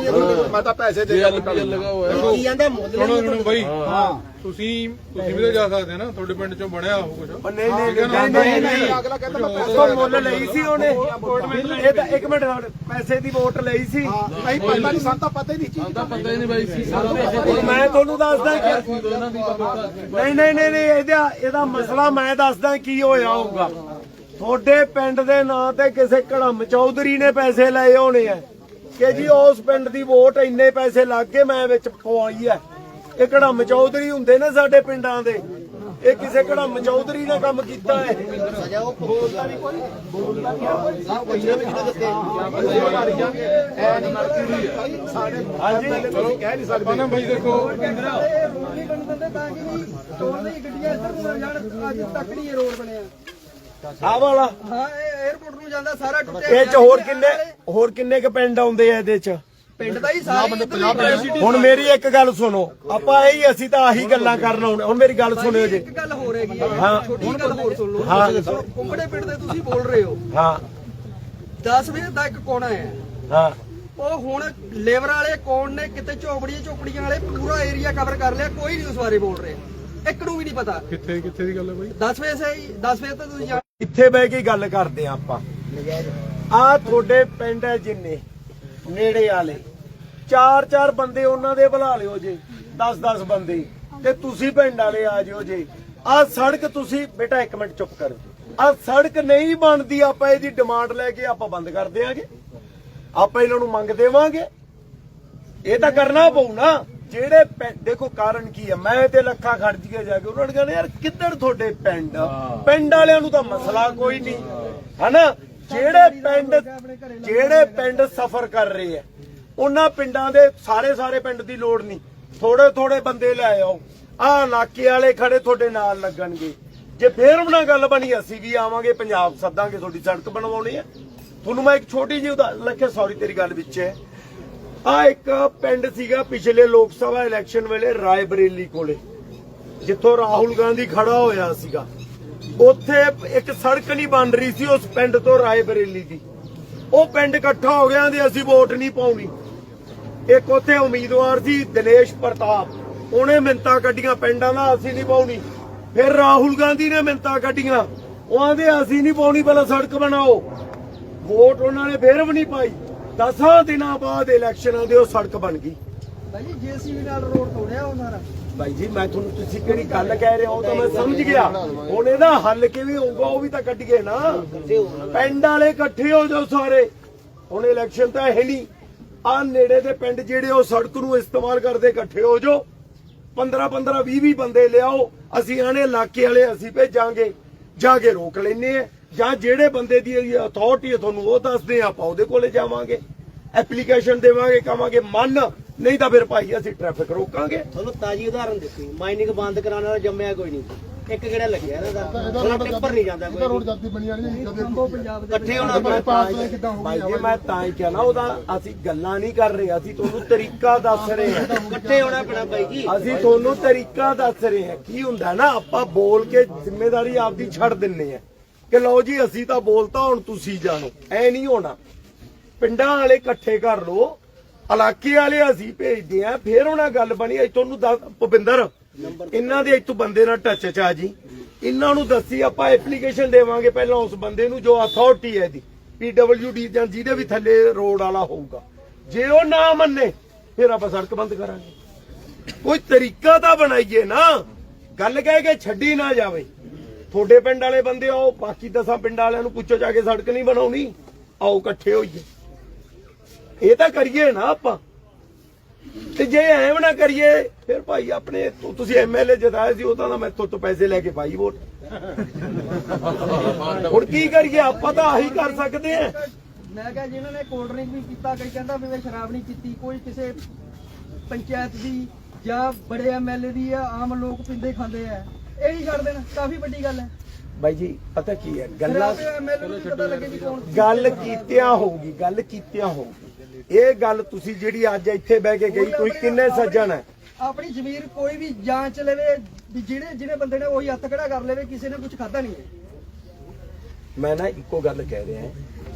ਮੈਂ ਤਾਂ ਪੈਸੇ ਦੇ ਕੇ ਵੋਟਾਂ ਜੇਐਲਪੀ ਲਈਆਂ ਲਗਾ ਹੋਇਆ ਸੁਣੋ ਸੁਣੋ ਬਈ। ਹਾਂ। ਤੁਸੀਂ ਤੁਸੀਂ ਵੀ ਤਾਂ ਜਾ ਸਕਦੇ ਆ ਨਾ ਤੁਹਾਡੇ ਪਿੰਡ ਚੋਂ ਬਣਿਆ ਹੋ ਕੁਝ ਉਹ ਨਹੀਂ ਨਹੀਂ ਨਹੀਂ ਨਹੀਂ ਨਹੀਂ ਅਗਲਾ ਕਹਿੰਦਾ ਮੈਂ ਪੈਸੇ ਉਹ ਮੁੱਲ ਲਈ ਸੀ ਉਹਨੇ। ਇਹ ਤਾਂ ਇੱਕ ਮਿੰਟ ਰੁਕ, ਪੈਸੇ ਦੀ ਵੋਟ ਲਈ ਸੀ। ਨਹੀਂ ਪਤਾ ਨਹੀਂ। ਸਾਨੂੰ ਤਾਂ ਪਤਾ ਹੀ ਨਹੀਂ ਚੀਜ਼ ਤਾਂ ਪਤਾ ਹੀ ਨਹੀਂ ਬਾਈ ਸੀ ਮੈਂ ਤੁਹਾਨੂੰ ਦੱਸਦਾ ਕਿ ਦੋਨਾਂ ਦੀ ਨਹੀਂ ਨਹੀਂ ਨਹੀਂ ਇਹਦਾ ਇਹਦਾ ਮਸਲਾ ਮੈਂ ਦੱਸਦਾ ਕੀ ਹੋਇਆ ਹੋਊਗਾ। ਤੁਹਾਡੇ ਪਿੰਡ ਦੇ ਨਾਂ ਤੇ ਕਿਸੇ ਘੜਮ ਚੌਧਰੀ ਨੇ ਪੈਸੇ ਲਏ ਹੋਣੇ ਆ। ਕਿ ਜੀ ਉਸ ਪਿੰਡ ਦੀ ਵੋਟ ਇੰਨੇ ਪੈਸੇ ਲੱਗ ਕੇ ਮੈਂ ਵਿੱਚ ਪਵਾਈ ਐ ਇਹ ਘੜਮ ਚੌਧਰੀ ਹੁੰਦੇ ਨੇ ਸਾਡੇ ਪਿੰਡਾਂ ਦੇ। ਇਹ ਕਿਸੇ ਘੜਮ ਚੌਧਰੀ ਨੇ ਕੰਮ ਕੀਤਾ ਹੈ। ਹਾਂਜੀ। ਕਹਿ ਨਹੀਂ ਸਕਦੇ ਨਾ ਬਈ ਦੇਖੋ ਆਹ ਵਾਲਾ? ਹਾਂ ਇਹ 에어ਪੋਰਟ ਨੂੰ ਜਾਂਦਾ ਸਾਰਾ ਟੁੱਟਿਆ ਇਹ ਚ ਹੋਰ ਕਿੰਨੇ ਹੋਰ ਕਿੰਨੇ ਕ ਪਿੰਡ ਆਉਂਦੇ ਆ ਇਹਦੇ ਚ? ਪਿੰਡ ਦਾ ਹੀ ਸਾਰਾ ਹੁਣ ਮੇਰੀ ਇੱਕ ਗੱਲ ਸੁਣੋ ਆਪਾਂ ਇਹੀ ਅਸੀਂ ਤਾਂ ਆਹੀ ਗੱਲਾਂ ਕਰਨ ਆਉਣੇ ਹੁਣ ਮੇਰੀ ਗੱਲ ਸੁਣਿਓ ਜੀ। ਇੱਕ ਗੱਲ ਹੋ ਰਹੀ ਹੈ ਹਾਂ। ਛੋਟੀ ਗੱਲ ਹੋਰ ਸੁਣ ਲਓ। ਹਾਂ। ਕੁੰਬੜੇ ਪਿੰਡ ਦੇ ਤੁਸੀਂ ਬੋਲ ਰਹੇ ਹੋ। ਹਾਂ। 10 ਵਜੇ ਦਾ ਇੱਕ ਕੋਣਾ ਹੈ। ਹਾਂ। ਉਹ ਹੁਣ ਲੇਬਰ ਵਾਲੇ ਕੌਣ ਨੇ ਕਿਤੇ ਝੋਪੜੀਆਂ ਝੋਪੜੀਆਂ ਵਾਲੇ ਪੂਰਾ ਏਰੀਆ ਕਵਰ ਕਰ ਲਿਆ ਕੋਈ ਨਹੀਂ ਉਸ ਬਾਰੇ ਬੋਲ ਰਿਹਾ। ਇੱਕ ਨੂੰ ਵੀ ਨਹੀਂ ਪਤਾ। ਕਿੱਥੇ ਕਿੱਥੇ ਦੀ ਗੱਲ ਹੈ ਬਈ? 10 ਵਜੇ ਸੇ 10 ਵਜੇ ਤੱਕ ਤੁਸੀਂ ਜਾਣ। ਇੱਥੇ ਬਹਿ ਕੇ ਗੱਲ ਕਰਦੇ ਆ ਆਪਾਂ। ਆ ਤੁਹਾਡੇ ਪਿੰਡ ਹੈ ਜਿੰਨੇ, ਨੇੜੇ ਵਾਲੇ। ਚਾਰ ਚਾਰ ਬੰਦੇ ਉਹਨਾਂ ਦੇ ਬੁਲਾ ਲਿਓ ਜੀ 10 10 ਬੰਦੇ। ਤੇ ਤੁਸੀਂ ਪਿੰਡ ਵਾਲੇ ਆ ਜਿਓ ਜੇ। ਆ ਸੜਕ ਤੁਸੀਂ, ਬੇਟਾ ਇੱਕ ਮਿੰਟ ਚੁੱਪ ਕਰੋ। ਆ ਸੜਕ ਨਹੀਂ ਬਣਦੀ ਆਪਾਂ, ਇਹਦੀ ਡਿਮਾਂਡ ਲੈ ਕੇ ਆਪਾਂ ਬੰਦ ਕਰ ਦਿਆਂਗੇ। ਆਪਾਂ ਇਹਨਾਂ ਨੂੰ ਮੰਗ ਦੇਵਾਂਗੇ। ਇਹ ਤਾਂ ਕਰਨਾ ਪਊ ਨਾ। ਜਿਹੜੇ ਦੇਖੋ ਕਾਰਨ ਕੀ ਹੈ ਮੈਂ ਤੇ ਲੱਖਾਂ ਖੜ ਜੀਏ ਜਾ ਕੇ। ਉਹਨਾਂ ਨੇ ਕਹਿੰਦੇ ਯਾਰ ਕਿੱਧਰ ਤੁਹਾਡੇ ਪਿੰਡ? ਪਿੰਡ ਵਾਲਿਆਂ ਨੂੰ ਤਾਂ ਮਸਲਾ ਕੋਈ ਨਹੀਂ। ਹਨਾ? ਜਿਹੜੇ ਪਿੰਡ ਜਿਹੜੇ ਪਿੰਡ ਸਫਰ ਕਰ ਰਹੇ ਆ ਉਹਨਾਂ ਪਿੰਡਾਂ ਦੇ ਸਾਰੇ ਸਾਰੇ ਪਿੰਡ ਦੀ ਲੋੜ ਨਹੀਂ। ਥੋੜੇ ਥੋੜੇ ਬੰਦੇ ਲੈ ਆਓ। ਆਹ ਇਲਾਕੇ ਵਾਲੇ ਖੜੇ ਤੁਹਾਡੇ ਨਾਲ ਲੱਗਣਗੇ। ਜੇ ਫੇਰ ਉਹਨਾਂ ਗੱਲ ਬਣੀ ਅਸੀਂ ਵੀ ਆਵਾਂਗੇ ਪੰਜਾਬ ਸੱਦਾਂਗੇ ਤੁਹਾਡੀ ਸੜਕ ਬਣਵਾਉਣੀ ਹੈ ਤੁਹਾਨੂੰ ਮੈਂ ਇੱਕ ਛੋਟੀ ਜਿਹੀ ਉਦਾਹਰਨ ਲੱਗੇ ਸੌਰੀ ਤੇਰੀ ਗੱਲ ਵਿੱਚ ਹੈ। ਆ ਇੱਕ ਪਿੰਡ ਸੀਗਾ ਪਿਛਲੇ ਲੋਕ ਸਭਾ ਇਲੈਕਸ਼ਨ ਵੇਲੇ ਰਾਏ ਬਰੇਲੀ ਕੋਲੇ, ਜਿੱਥੋਂ ਰਾਹੁਲ ਗਾਂਧੀ ਖੜਾ ਹੋਇਆ ਸੀਗਾ। ਉੱਥੇ ਇੱਕ ਸੜਕ ਨਹੀਂ ਬਣ ਰਹੀ ਸੀ ਉਸ ਪਿੰਡ ਤੋਂ ਰਾਏ ਬਰੇਲੀ ਦੀ। ਉਹ ਪਿੰਡ ਇਕੱਠਾ ਹੋ ਗਿਆ ਤੇ ਅਸੀਂ ਵੋਟ ਨਹੀਂ ਪਾਉਣੀ। ਇੱਕ ਉੱਥੇ ਉਮੀਦਵਾਰ ਸੀ ਦਿਨੇਸ਼ ਪ੍ਰਤਾਪ। ਉਹਨੇ ਮਿੰਤਾ ਕੱਢੀਆਂ, ਪਿੰਡਾਂ ਦਾ ਅਸੀਂ ਨਹੀਂ ਪਾਉਣੀ। ਫਿਰ ਰਾਹੁਲ ਗਾਂਧੀ ਨੇ ਮਿੰਤਾ ਕੱਢੀਆਂ। ਉਹ ਆਂਦੇ ਅਸੀਂ ਨਹੀਂ ਪਾਉਣੀ, ਪਹਿਲਾਂ ਸੜਕ ਬਣਾਓ। ਵੋਟ ਉਹਨਾਂ ਨੇ ਫੇਰ ਵੀ ਨਹੀਂ ਪਾਈ। 10 ਦਿਨਾਂ ਬਾਅਦ ਇਲੈਕਸ਼ਨਾਂ ਦੇ ਉਹ ਸੜਕ ਬਣ ਗਈ। ਭਾਈ ਜੀ ਜੀਸੀਬੀ ਨਾਲ ਰੋਡ ਤੋੜਿਆ ਉਹ ਸਾਰਾ ਭਾਈ ਜੀ ਮੈਂ ਤੁਹਾਨੂੰ ਤੁਸੀਂ ਕਿਹੜੀ ਗੱਲ ਕਹਿ ਰਹੇ ਹੋ ਤਾਂ ਮੈਂ ਸਮਝ ਗਿਆ। ਹੁਣ ਇਹਦਾ ਹੱਲ ਕਿਵੇਂ ਹੋਊਗਾ ਉਹ ਵੀ ਤਾਂ ਕੱਢੀਏ ਨਾ। ਪਿੰਡ ਵਾਲੇ ਇਕੱਠੇ ਹੋ ਜਾਓ ਸਾਰੇ। ਹੁਣ ਇਲੈਕਸ਼ਨ ਤਾਂ ਹੈ ਨਹੀਂ। ਆ ਨੇੜੇ ਦੇ ਪਿੰਡ ਜਿਹੜੇ ਉਹ ਸੜਕ ਨੂੰ ਇਸਤੇਮਾਲ ਕਰਦੇ ਇਕੱਠੇ ਹੋ ਜਾਓ। 15 15 20 20 ਬੰਦੇ ਲਿਆਓ। ਅਸੀਂ ਆਣੇ ਇਲਾਕੇ ਵਾਲੇ ਅਸੀਂ ਭੇਜਾਂਗੇ। ਜਾ ਕੇ ਰੋਕ ਲੈਨੇ ਆ। ਜਾਂ ਜਿਹੜੇ ਬੰਦੇ ਦੀ ਅਥਾਰਟੀ ਹੈ ਤੁਹਾਨੂੰ ਉਹ ਦੱਸਦੇ ਆ ਆਪਾਂ ਉਹਦੇ ਕੋਲੇ ਜਾਵਾਂਗੇ ਐਪਲੀਕੇਸ਼ਨ ਦੇਵਾਂਗੇ ਕਵਾਂਗੇ ਮੰਨ ਨਹੀਂ ਤਾਂ ਫਿਰ ਭਾਈ ਅਸੀਂ ਟ੍ਰੈਫਿਕ ਰੋਕਾਂਗੇ। ਤੁਹਾਨੂੰ ਤਾਜੀ ਉਦਾਹਰਨ ਦਿੱਤੀ। ਮਾਈਨਿੰਗ ਬੰਦ ਕਰਾਉਣ ਵਾਲਾ ਜੰਮਿਆ ਕੋਈ ਨਹੀਂ। ਇੱਕ ਕਿਹੜਾ ਲੱਗਿਆ ਇਹਨਾਂ ਦਾ ਉਹਨਾਂ ਟਿੱਪਰ ਨਹੀਂ ਜਾਂਦਾ ਕੋਈ। ਰੋਡ ਜਾਂਦੀ ਬਣੀ ਜਾਣੀ ਹੈ ਕਦੇ ਕੰਬੋ ਪੰਜਾਬ ਦੇ ਇਕੱਠੇ ਹੋਣਾ ਮੈਂ ਪਾਸ ਤਾਂ ਕਿੱਦਾਂ ਹੋ ਭਾਈ ਜੀ ਮੈਂ ਤਾਂ ਹੀ ਕਿਹਾ ਨਾ ਉਹਦਾ ਅਸੀਂ ਗੱਲਾਂ ਨਹੀਂ ਕਰ ਰਹੇ ਅਸੀਂ ਤੁਹਾਨੂੰ ਤਰੀਕਾ ਦੱਸ ਰਹੇ ਹਾਂ। ਇਕੱਠੇ ਹੋਣਾ ਪੈਣਾ ਬਾਈ ਜੀ। ਅਸੀਂ ਤੁਹਾਨੂੰ ਤਰੀਕਾ ਦੱਸ ਰਹੇ ਹਾਂ। ਕੀ ਹੁੰਦਾ ਨਾ ਆਪਾਂ ਬੋਲ ਕੇ ਜ਼ਿੰਮੇਵਾਰੀ ਆਪਦੀ ਛੱਡ ਦਿੰਨੇ ਆ ਕਿ ਲਓ ਜੀ, ਅਸੀਂ ਤਾਂ ਬੋਲਤਾ, ਹੁਣ ਤੁਸੀਂ ਜਾਣੋ। ਐ ਨਹੀਂ ਹੋਣਾ। ਪਿੰਡਾਂ ਵਾਲੇ ਇਕੱਠੇ ਕਰ ਲੋ ਇਲਾਕੇ ਵਾਲੇ ਅਸੀਂ ਭੇਜਦੇ ਆ, ਫਿਰ ਉਹਨਾਂ ਗੱਲ ਬਣੀ। ਅੱਜ ਤੁਹਾਨੂੰ ਭੁਪਿੰਦਰ, ਇਹਨਾਂ ਦੇ ਇੱਥੋਂ ਬੰਦੇ ਨਾਲ ਟੱਚ ਚ ਆ ਜੀ। ਇਹਨਾਂ ਨੂੰ ਦੱਸੀ, ਆਪਾਂ ਐਪਲੀਕੇਸ਼ਨ ਦੇਵਾਂਗੇ ਪਹਿਲਾਂ ਉਸ ਬੰਦੇ ਨੂੰ, ਜੋ ਅਥਾਰਟੀ ਹੈ ਦੀ ਪੀਡਬਲਯੂਡੀ ਜਾਂ ਜਿਹਦੇ ਵੀ ਥੱਲੇ ਰੋਡ ਵਾਲਾ ਹੋਊਗਾ। ਜੇ ਉਹ ਨਾ ਮੰਨੇ, ਫਿਰ ਆਪਾਂ ਸੜਕ ਬੰਦ ਕਰਾਂਗੇ। ਕੋਈ ਤਰੀਕਾ ਤਾਂ ਬਣਾਈਏ ਨਾ। ਗੱਲ ਕਹਿ ਕੇ ਛੱਡੀ ਨਾ ਜਾਵੇ। ਤੁਹਾਡੇ ਪਿੰਡ ਵਾਲੇ ਬੰਦੇ ਆਓ, ਬਾਕੀ ਦਸਾਂ ਪਿੰਡਾਂ ਵਾਲਿਆਂ ਨੂੰ ਪੁੱਛੋ ਜਾ ਕੇ ਸੜਕ ਨਹੀਂ ਬਣਾਉਣੀ। ਆਓ ਇਕੱਠੇ ਹੋਈਏ। ਇਹ ਤਾਂ ਕਰੀਏ ਨਾ ਆਪਾਂ। ਤੇ ਜੇ ਐਵੇਂ ਨਾ ਕਰੀਏ, ਫਿਰ ਭਾਈ ਆਪਣੇ ਤੁਸੀਂ ਐਮਐਲਏ ਜਿਤਾਏ ਸੀ ਉਹਦਾ ਨਾ ਮੈਥੋਂ ਤੋਂ ਪੈਸੇ ਲੈ ਕੇ ਪਾਈ ਵੋਟ। ਹੁਣ ਕੀ ਕਰੀਏ, ਆਪਾਂ ਤਾਂ ਆਹੀ ਕਰ ਸਕਦੇ ਆ ਮੈਂ ਕਿਹਾ ਜਿਨ੍ਹਾਂ ਨੇ ਕੋਲਡ ਡਰਿੰਕ ਵੀ ਕੀਤਾ ਕਈ ਕਹਿੰਦਾ ਵੀ ਮੈਂ ਸ਼ਰਾਬ ਨਹੀਂ ਪੀਤੀ, ਕੋਈ ਕਿਸੇ ਪੰਚਾਇਤ ਦੀ ਜਾਂ ਬੜੇ ਐਮਐਲਏ ਦੀ ਆ, ਆਮ ਲੋਕ ਪੀਂਦੇ ਖਾਂਦੇ ਆ। ਇਹ ਛੱਡ ਦੇਣ ਕਾਫੀ ਵੱਡੀ ਗੱਲ ਹੈ। ਬਾਈ ਜੀ ਪਤਾ ਕੀ ਹੈ ਗੱਲਾਂ ਸ਼ਰਾਬ ਐਮਐਲਏ ਨੂੰ ਵੀ ਪਤਾ ਲੱਗੇ ਵੀ ਕੌਣ ਗੱਲ ਕੀਤਿਆਂ ਹੋਊਗੀ ਗੱਲ ਕੀਤਿਆਂ ਹੋਊਗੀ। ਇਹ ਗੱਲ ਤੁਸੀਂ ਜਿਹੜੀ ਅੱਜ ਇੱਥੇ ਬਹਿ ਕੇ ਗਈ ਕੋਈ ਕਿੰਨੇ ਸੱਜਣ ਹੈ? ਆਪਣੀ ਜ਼ਮੀਰ ਕੋਈ ਵੀ ਜਾਂਚ ਲਵੇ ਵੀ ਜਿਹੜੇ ਜਿਹੜੇ ਬੰਦੇ ਨੇ ਉਹੀ ਹੱਥ ਖੜਾ ਕਰ ਲਵੇ ਕਿਸੇ ਨੇ ਕੁਝ ਖਾਦਾ ਨਹੀਂ। ਮੈਂ ਨਾ ਇੱਕੋ ਗੱਲ ਕਹਿ ਰਿਹਾ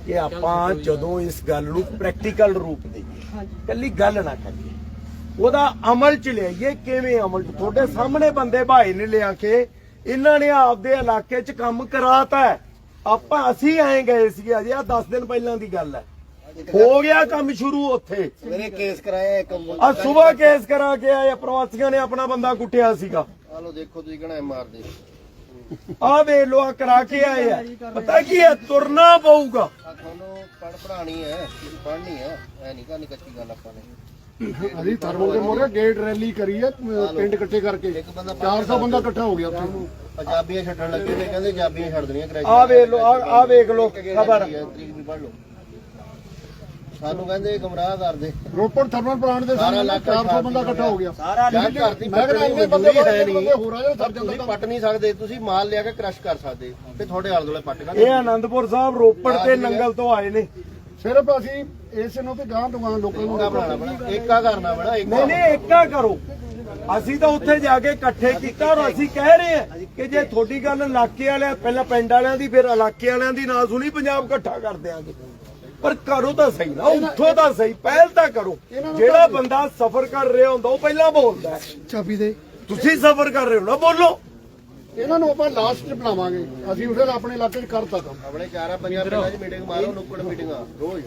ਕਿ ਆਪਾਂ ਜਦੋਂ ਇਸ ਗੱਲ ਨੂੰ ਪ੍ਰੈਕਟੀਕਲ ਰੂਪ ਦੇਈਏ ਕੱਲੀ ਗੱਲ ਨਾ ਕਰੀਏ। ਉਹਦਾ ਅਮਲ ਚ ਲਿਆਈਏ ਕਿਵੇਂ ਅਮਲ ਚ? ਤੁਹਾਡੇ ਸਾਹਮਣੇ ਬੰਦੇ ਭਾਈ ਨੇ ਲਿਆ ਕੇ ਇਹਨਾਂ ਨੇ ਆਪਦੇ ਇਲਾਕੇ ਚ ਕੰਮ ਕਰਾਤਾ। ਆਪਾਂ ਅਸੀਂ ਆਏ ਗਏ ਸੀ ਅਜੇ ਆ 10 ਦਿਨ ਪਹਿਲਾਂ ਦੀ ਗੱਲ ਹੈ। ਹੋ ਗਿਆ ਕੰਮ ਸ਼ੁਰੂ ਉੱਥੇ। ਮੇਰੇ ਕੇਸ ਕਰਾਇਆ ਇੱਕ ਆ ਸਵੇਰ ਕੇਸ ਕਰਾ ਕੇ ਆਏ ਪ੍ਰਵਾਸੀਆਂ ਨੇ ਆਪਣਾ ਬੰਦਾ ਕੁੱਟਿਆ ਸੀਗਾ। ਆ ਲੋ ਦੇਖੋ ਤੁਸੀਂ ਕਹਣਾ ਮਾਰਦੇ ਆ ਵੇ ਲੋ ਆ ਕਰਾ ਕੇ ਆਏ ਆ। ਪਤਾ ਕੀ ਹੈ ਤੁਰਨਾ ਪਊਗਾ। ਤੁਹਾਨੂੰ ਪੜ ਪੜਾਣੀ ਹੈ ਪੜਨੀ ਹੈ। ਐ ਨਹੀਂ ਕਰਨੀ ਕੱਚੀ ਗੱਲ ਆਪਾਂ ਨੇ। ਅਸੀਂ ਥਰਮਲ ਦੇ ਮੋਰੇ ਗੇਟ ਰੈਲੀ ਕਰੀ ਹੈ ਪਿੰਡ ਇਕੱਠੇ ਕਰਕੇ। ਇੱਕ ਬੰਦਾ 400 ਬੰਦਾ ਇਕੱਠਾ ਹੋ ਗਿਆ ਉੱਥੇ। ਪੰਜਾਬੀਆਂ ਛੱਡਣ ਲੱਗੇ ਨੇ ਕਹਿੰਦੇ ਪੰਜਾਬੀਆਂ ਛੱਡ ਦੇਣੀਆਂ ਗ੍ਰੈਜੂਏਟ ਆ ਵੇ ਲੋ ਆ ਵੇਖ ਲੋ ਖਬਰ। ਤਰੀਕ ਵੀ ਪੜ ਲਓ। ਸਾਨੂੰ ਕਹਿੰਦੇ ਗਮਰਾਹ ਕਰਦੇ ਰੋਪੜ ਥਰਮਲ ਪਲਾਂਟ ਦੇ ਸਾਰਾ ਸਾਹਮਣੇ ਇਲਾਕਾ 400 ਬੰਦਾ ਇਕੱਠਾ ਹੋ ਗਿਆ। ਸਾਰਾ ਦੀ ਮੈਂ ਕਹਿੰਦਾ ਇੰਨੇ ਬੰਦੇ ਹੈ ਨਹੀਂ। ਹੋਰ ਸਰ ਤੁਸੀਂ ਜਾਂਦਾ ਪੱਟ ਨਹੀਂ ਸਕਦੇ। ਤੁਸੀਂ ਮਾਲ ਲਿਆ ਕੇ ਕ੍ਰਸ਼ ਕਰ ਸਕਦੇ। ਤੇ ਤੁਹਾਡੇ ਆਲੇ ਦੁਆਲੇ ਪੱਟ ਕਰ। ਇਹ ਆਨੰਦਪੁਰ ਸਾਹਿਬ ਰੋਪੜ ਤੇ ਨੰਗਲ ਤੋਂ ਆਏ ਨੇ। ਸਿਰਫ ਅਸੀਂ ਇਸ ਨੂੰ ਤੇ ਗਾਂ ਤੋਂ ਗਾਂ ਲੋਕਾਂ ਨੂੰ ਬਣਾਉਣਾ ਬਣਾ। ਏਕਾ ਕਰਨਾ ਬਣਾ ਏਕਾ ਨਹੀਂ ਨਹੀਂ ਏਕਾ ਕਰੋ। ਅਸੀਂ ਤਾਂ ਉੱਥੇ ਜਾ ਕੇ ਇਕੱਠੇ ਕੀਤਾ ਔਰ ਅਸੀਂ ਕਹਿ ਰਹੇ ਹਾਂ ਕਿ ਜੇ ਤੁਹਾਡੀ ਗੱਲ ਇਲਾਕੇ ਵਾਲਿਆਂ ਪਹਿਲਾਂ ਪਿੰਡ ਵਾਲਿਆਂ ਦੀ ਫਿਰ ਇਲਾਕੇ ਵਾਲਿਆਂ ਦੀ ਨਾ ਸੁਣੀ ਪੰਜਾਬ ਇਕੱਠਾ ਕਰ ਦਿਆਂਗੇ। ਪਰ ਕਰੋ ਤਾਂ ਸਹੀ ਨਾ ਉੱਥੋਂ ਤਾਂ ਸਹੀ ਪਹਿਲ ਤਾਂ ਕਰੋ। ਜਿਹੜਾ ਬੰਦਾ ਸਫ਼ਰ ਕਰ ਰਿਹਾ ਹੁੰਦਾ ਉਹ ਪਹਿਲਾਂ ਬੋਲਦਾ। ਚਾਬੀ ਦੇ। ਤੁਸੀਂ ਸਫ਼ਰ ਕਰ ਰਹੇ ਹੋ ਨਾ ਬੋਲੋ। ਇਹਨਾਂ ਨੂੰ ਆਪਾਂ ਲਾਸਟ 'ਚ ਬੁਲਾਵਾਂਗੇ ਅਸੀਂ ਫਿਰ ਆਪਣੇ ਇਲਾਕੇ 'ਚ ਕਰਤਾ ਕੰਮ। ਆਪਣੇ ਚਾਰਾ ਪੰਜਾਂ ਪਿੰਡਾਂ 'ਚ ਮੀਟਿੰਗ ਮਾਰੋ ਨੁੱਕੜ ਮੀਟਿੰਗਾਂ ਰੋਜ਼।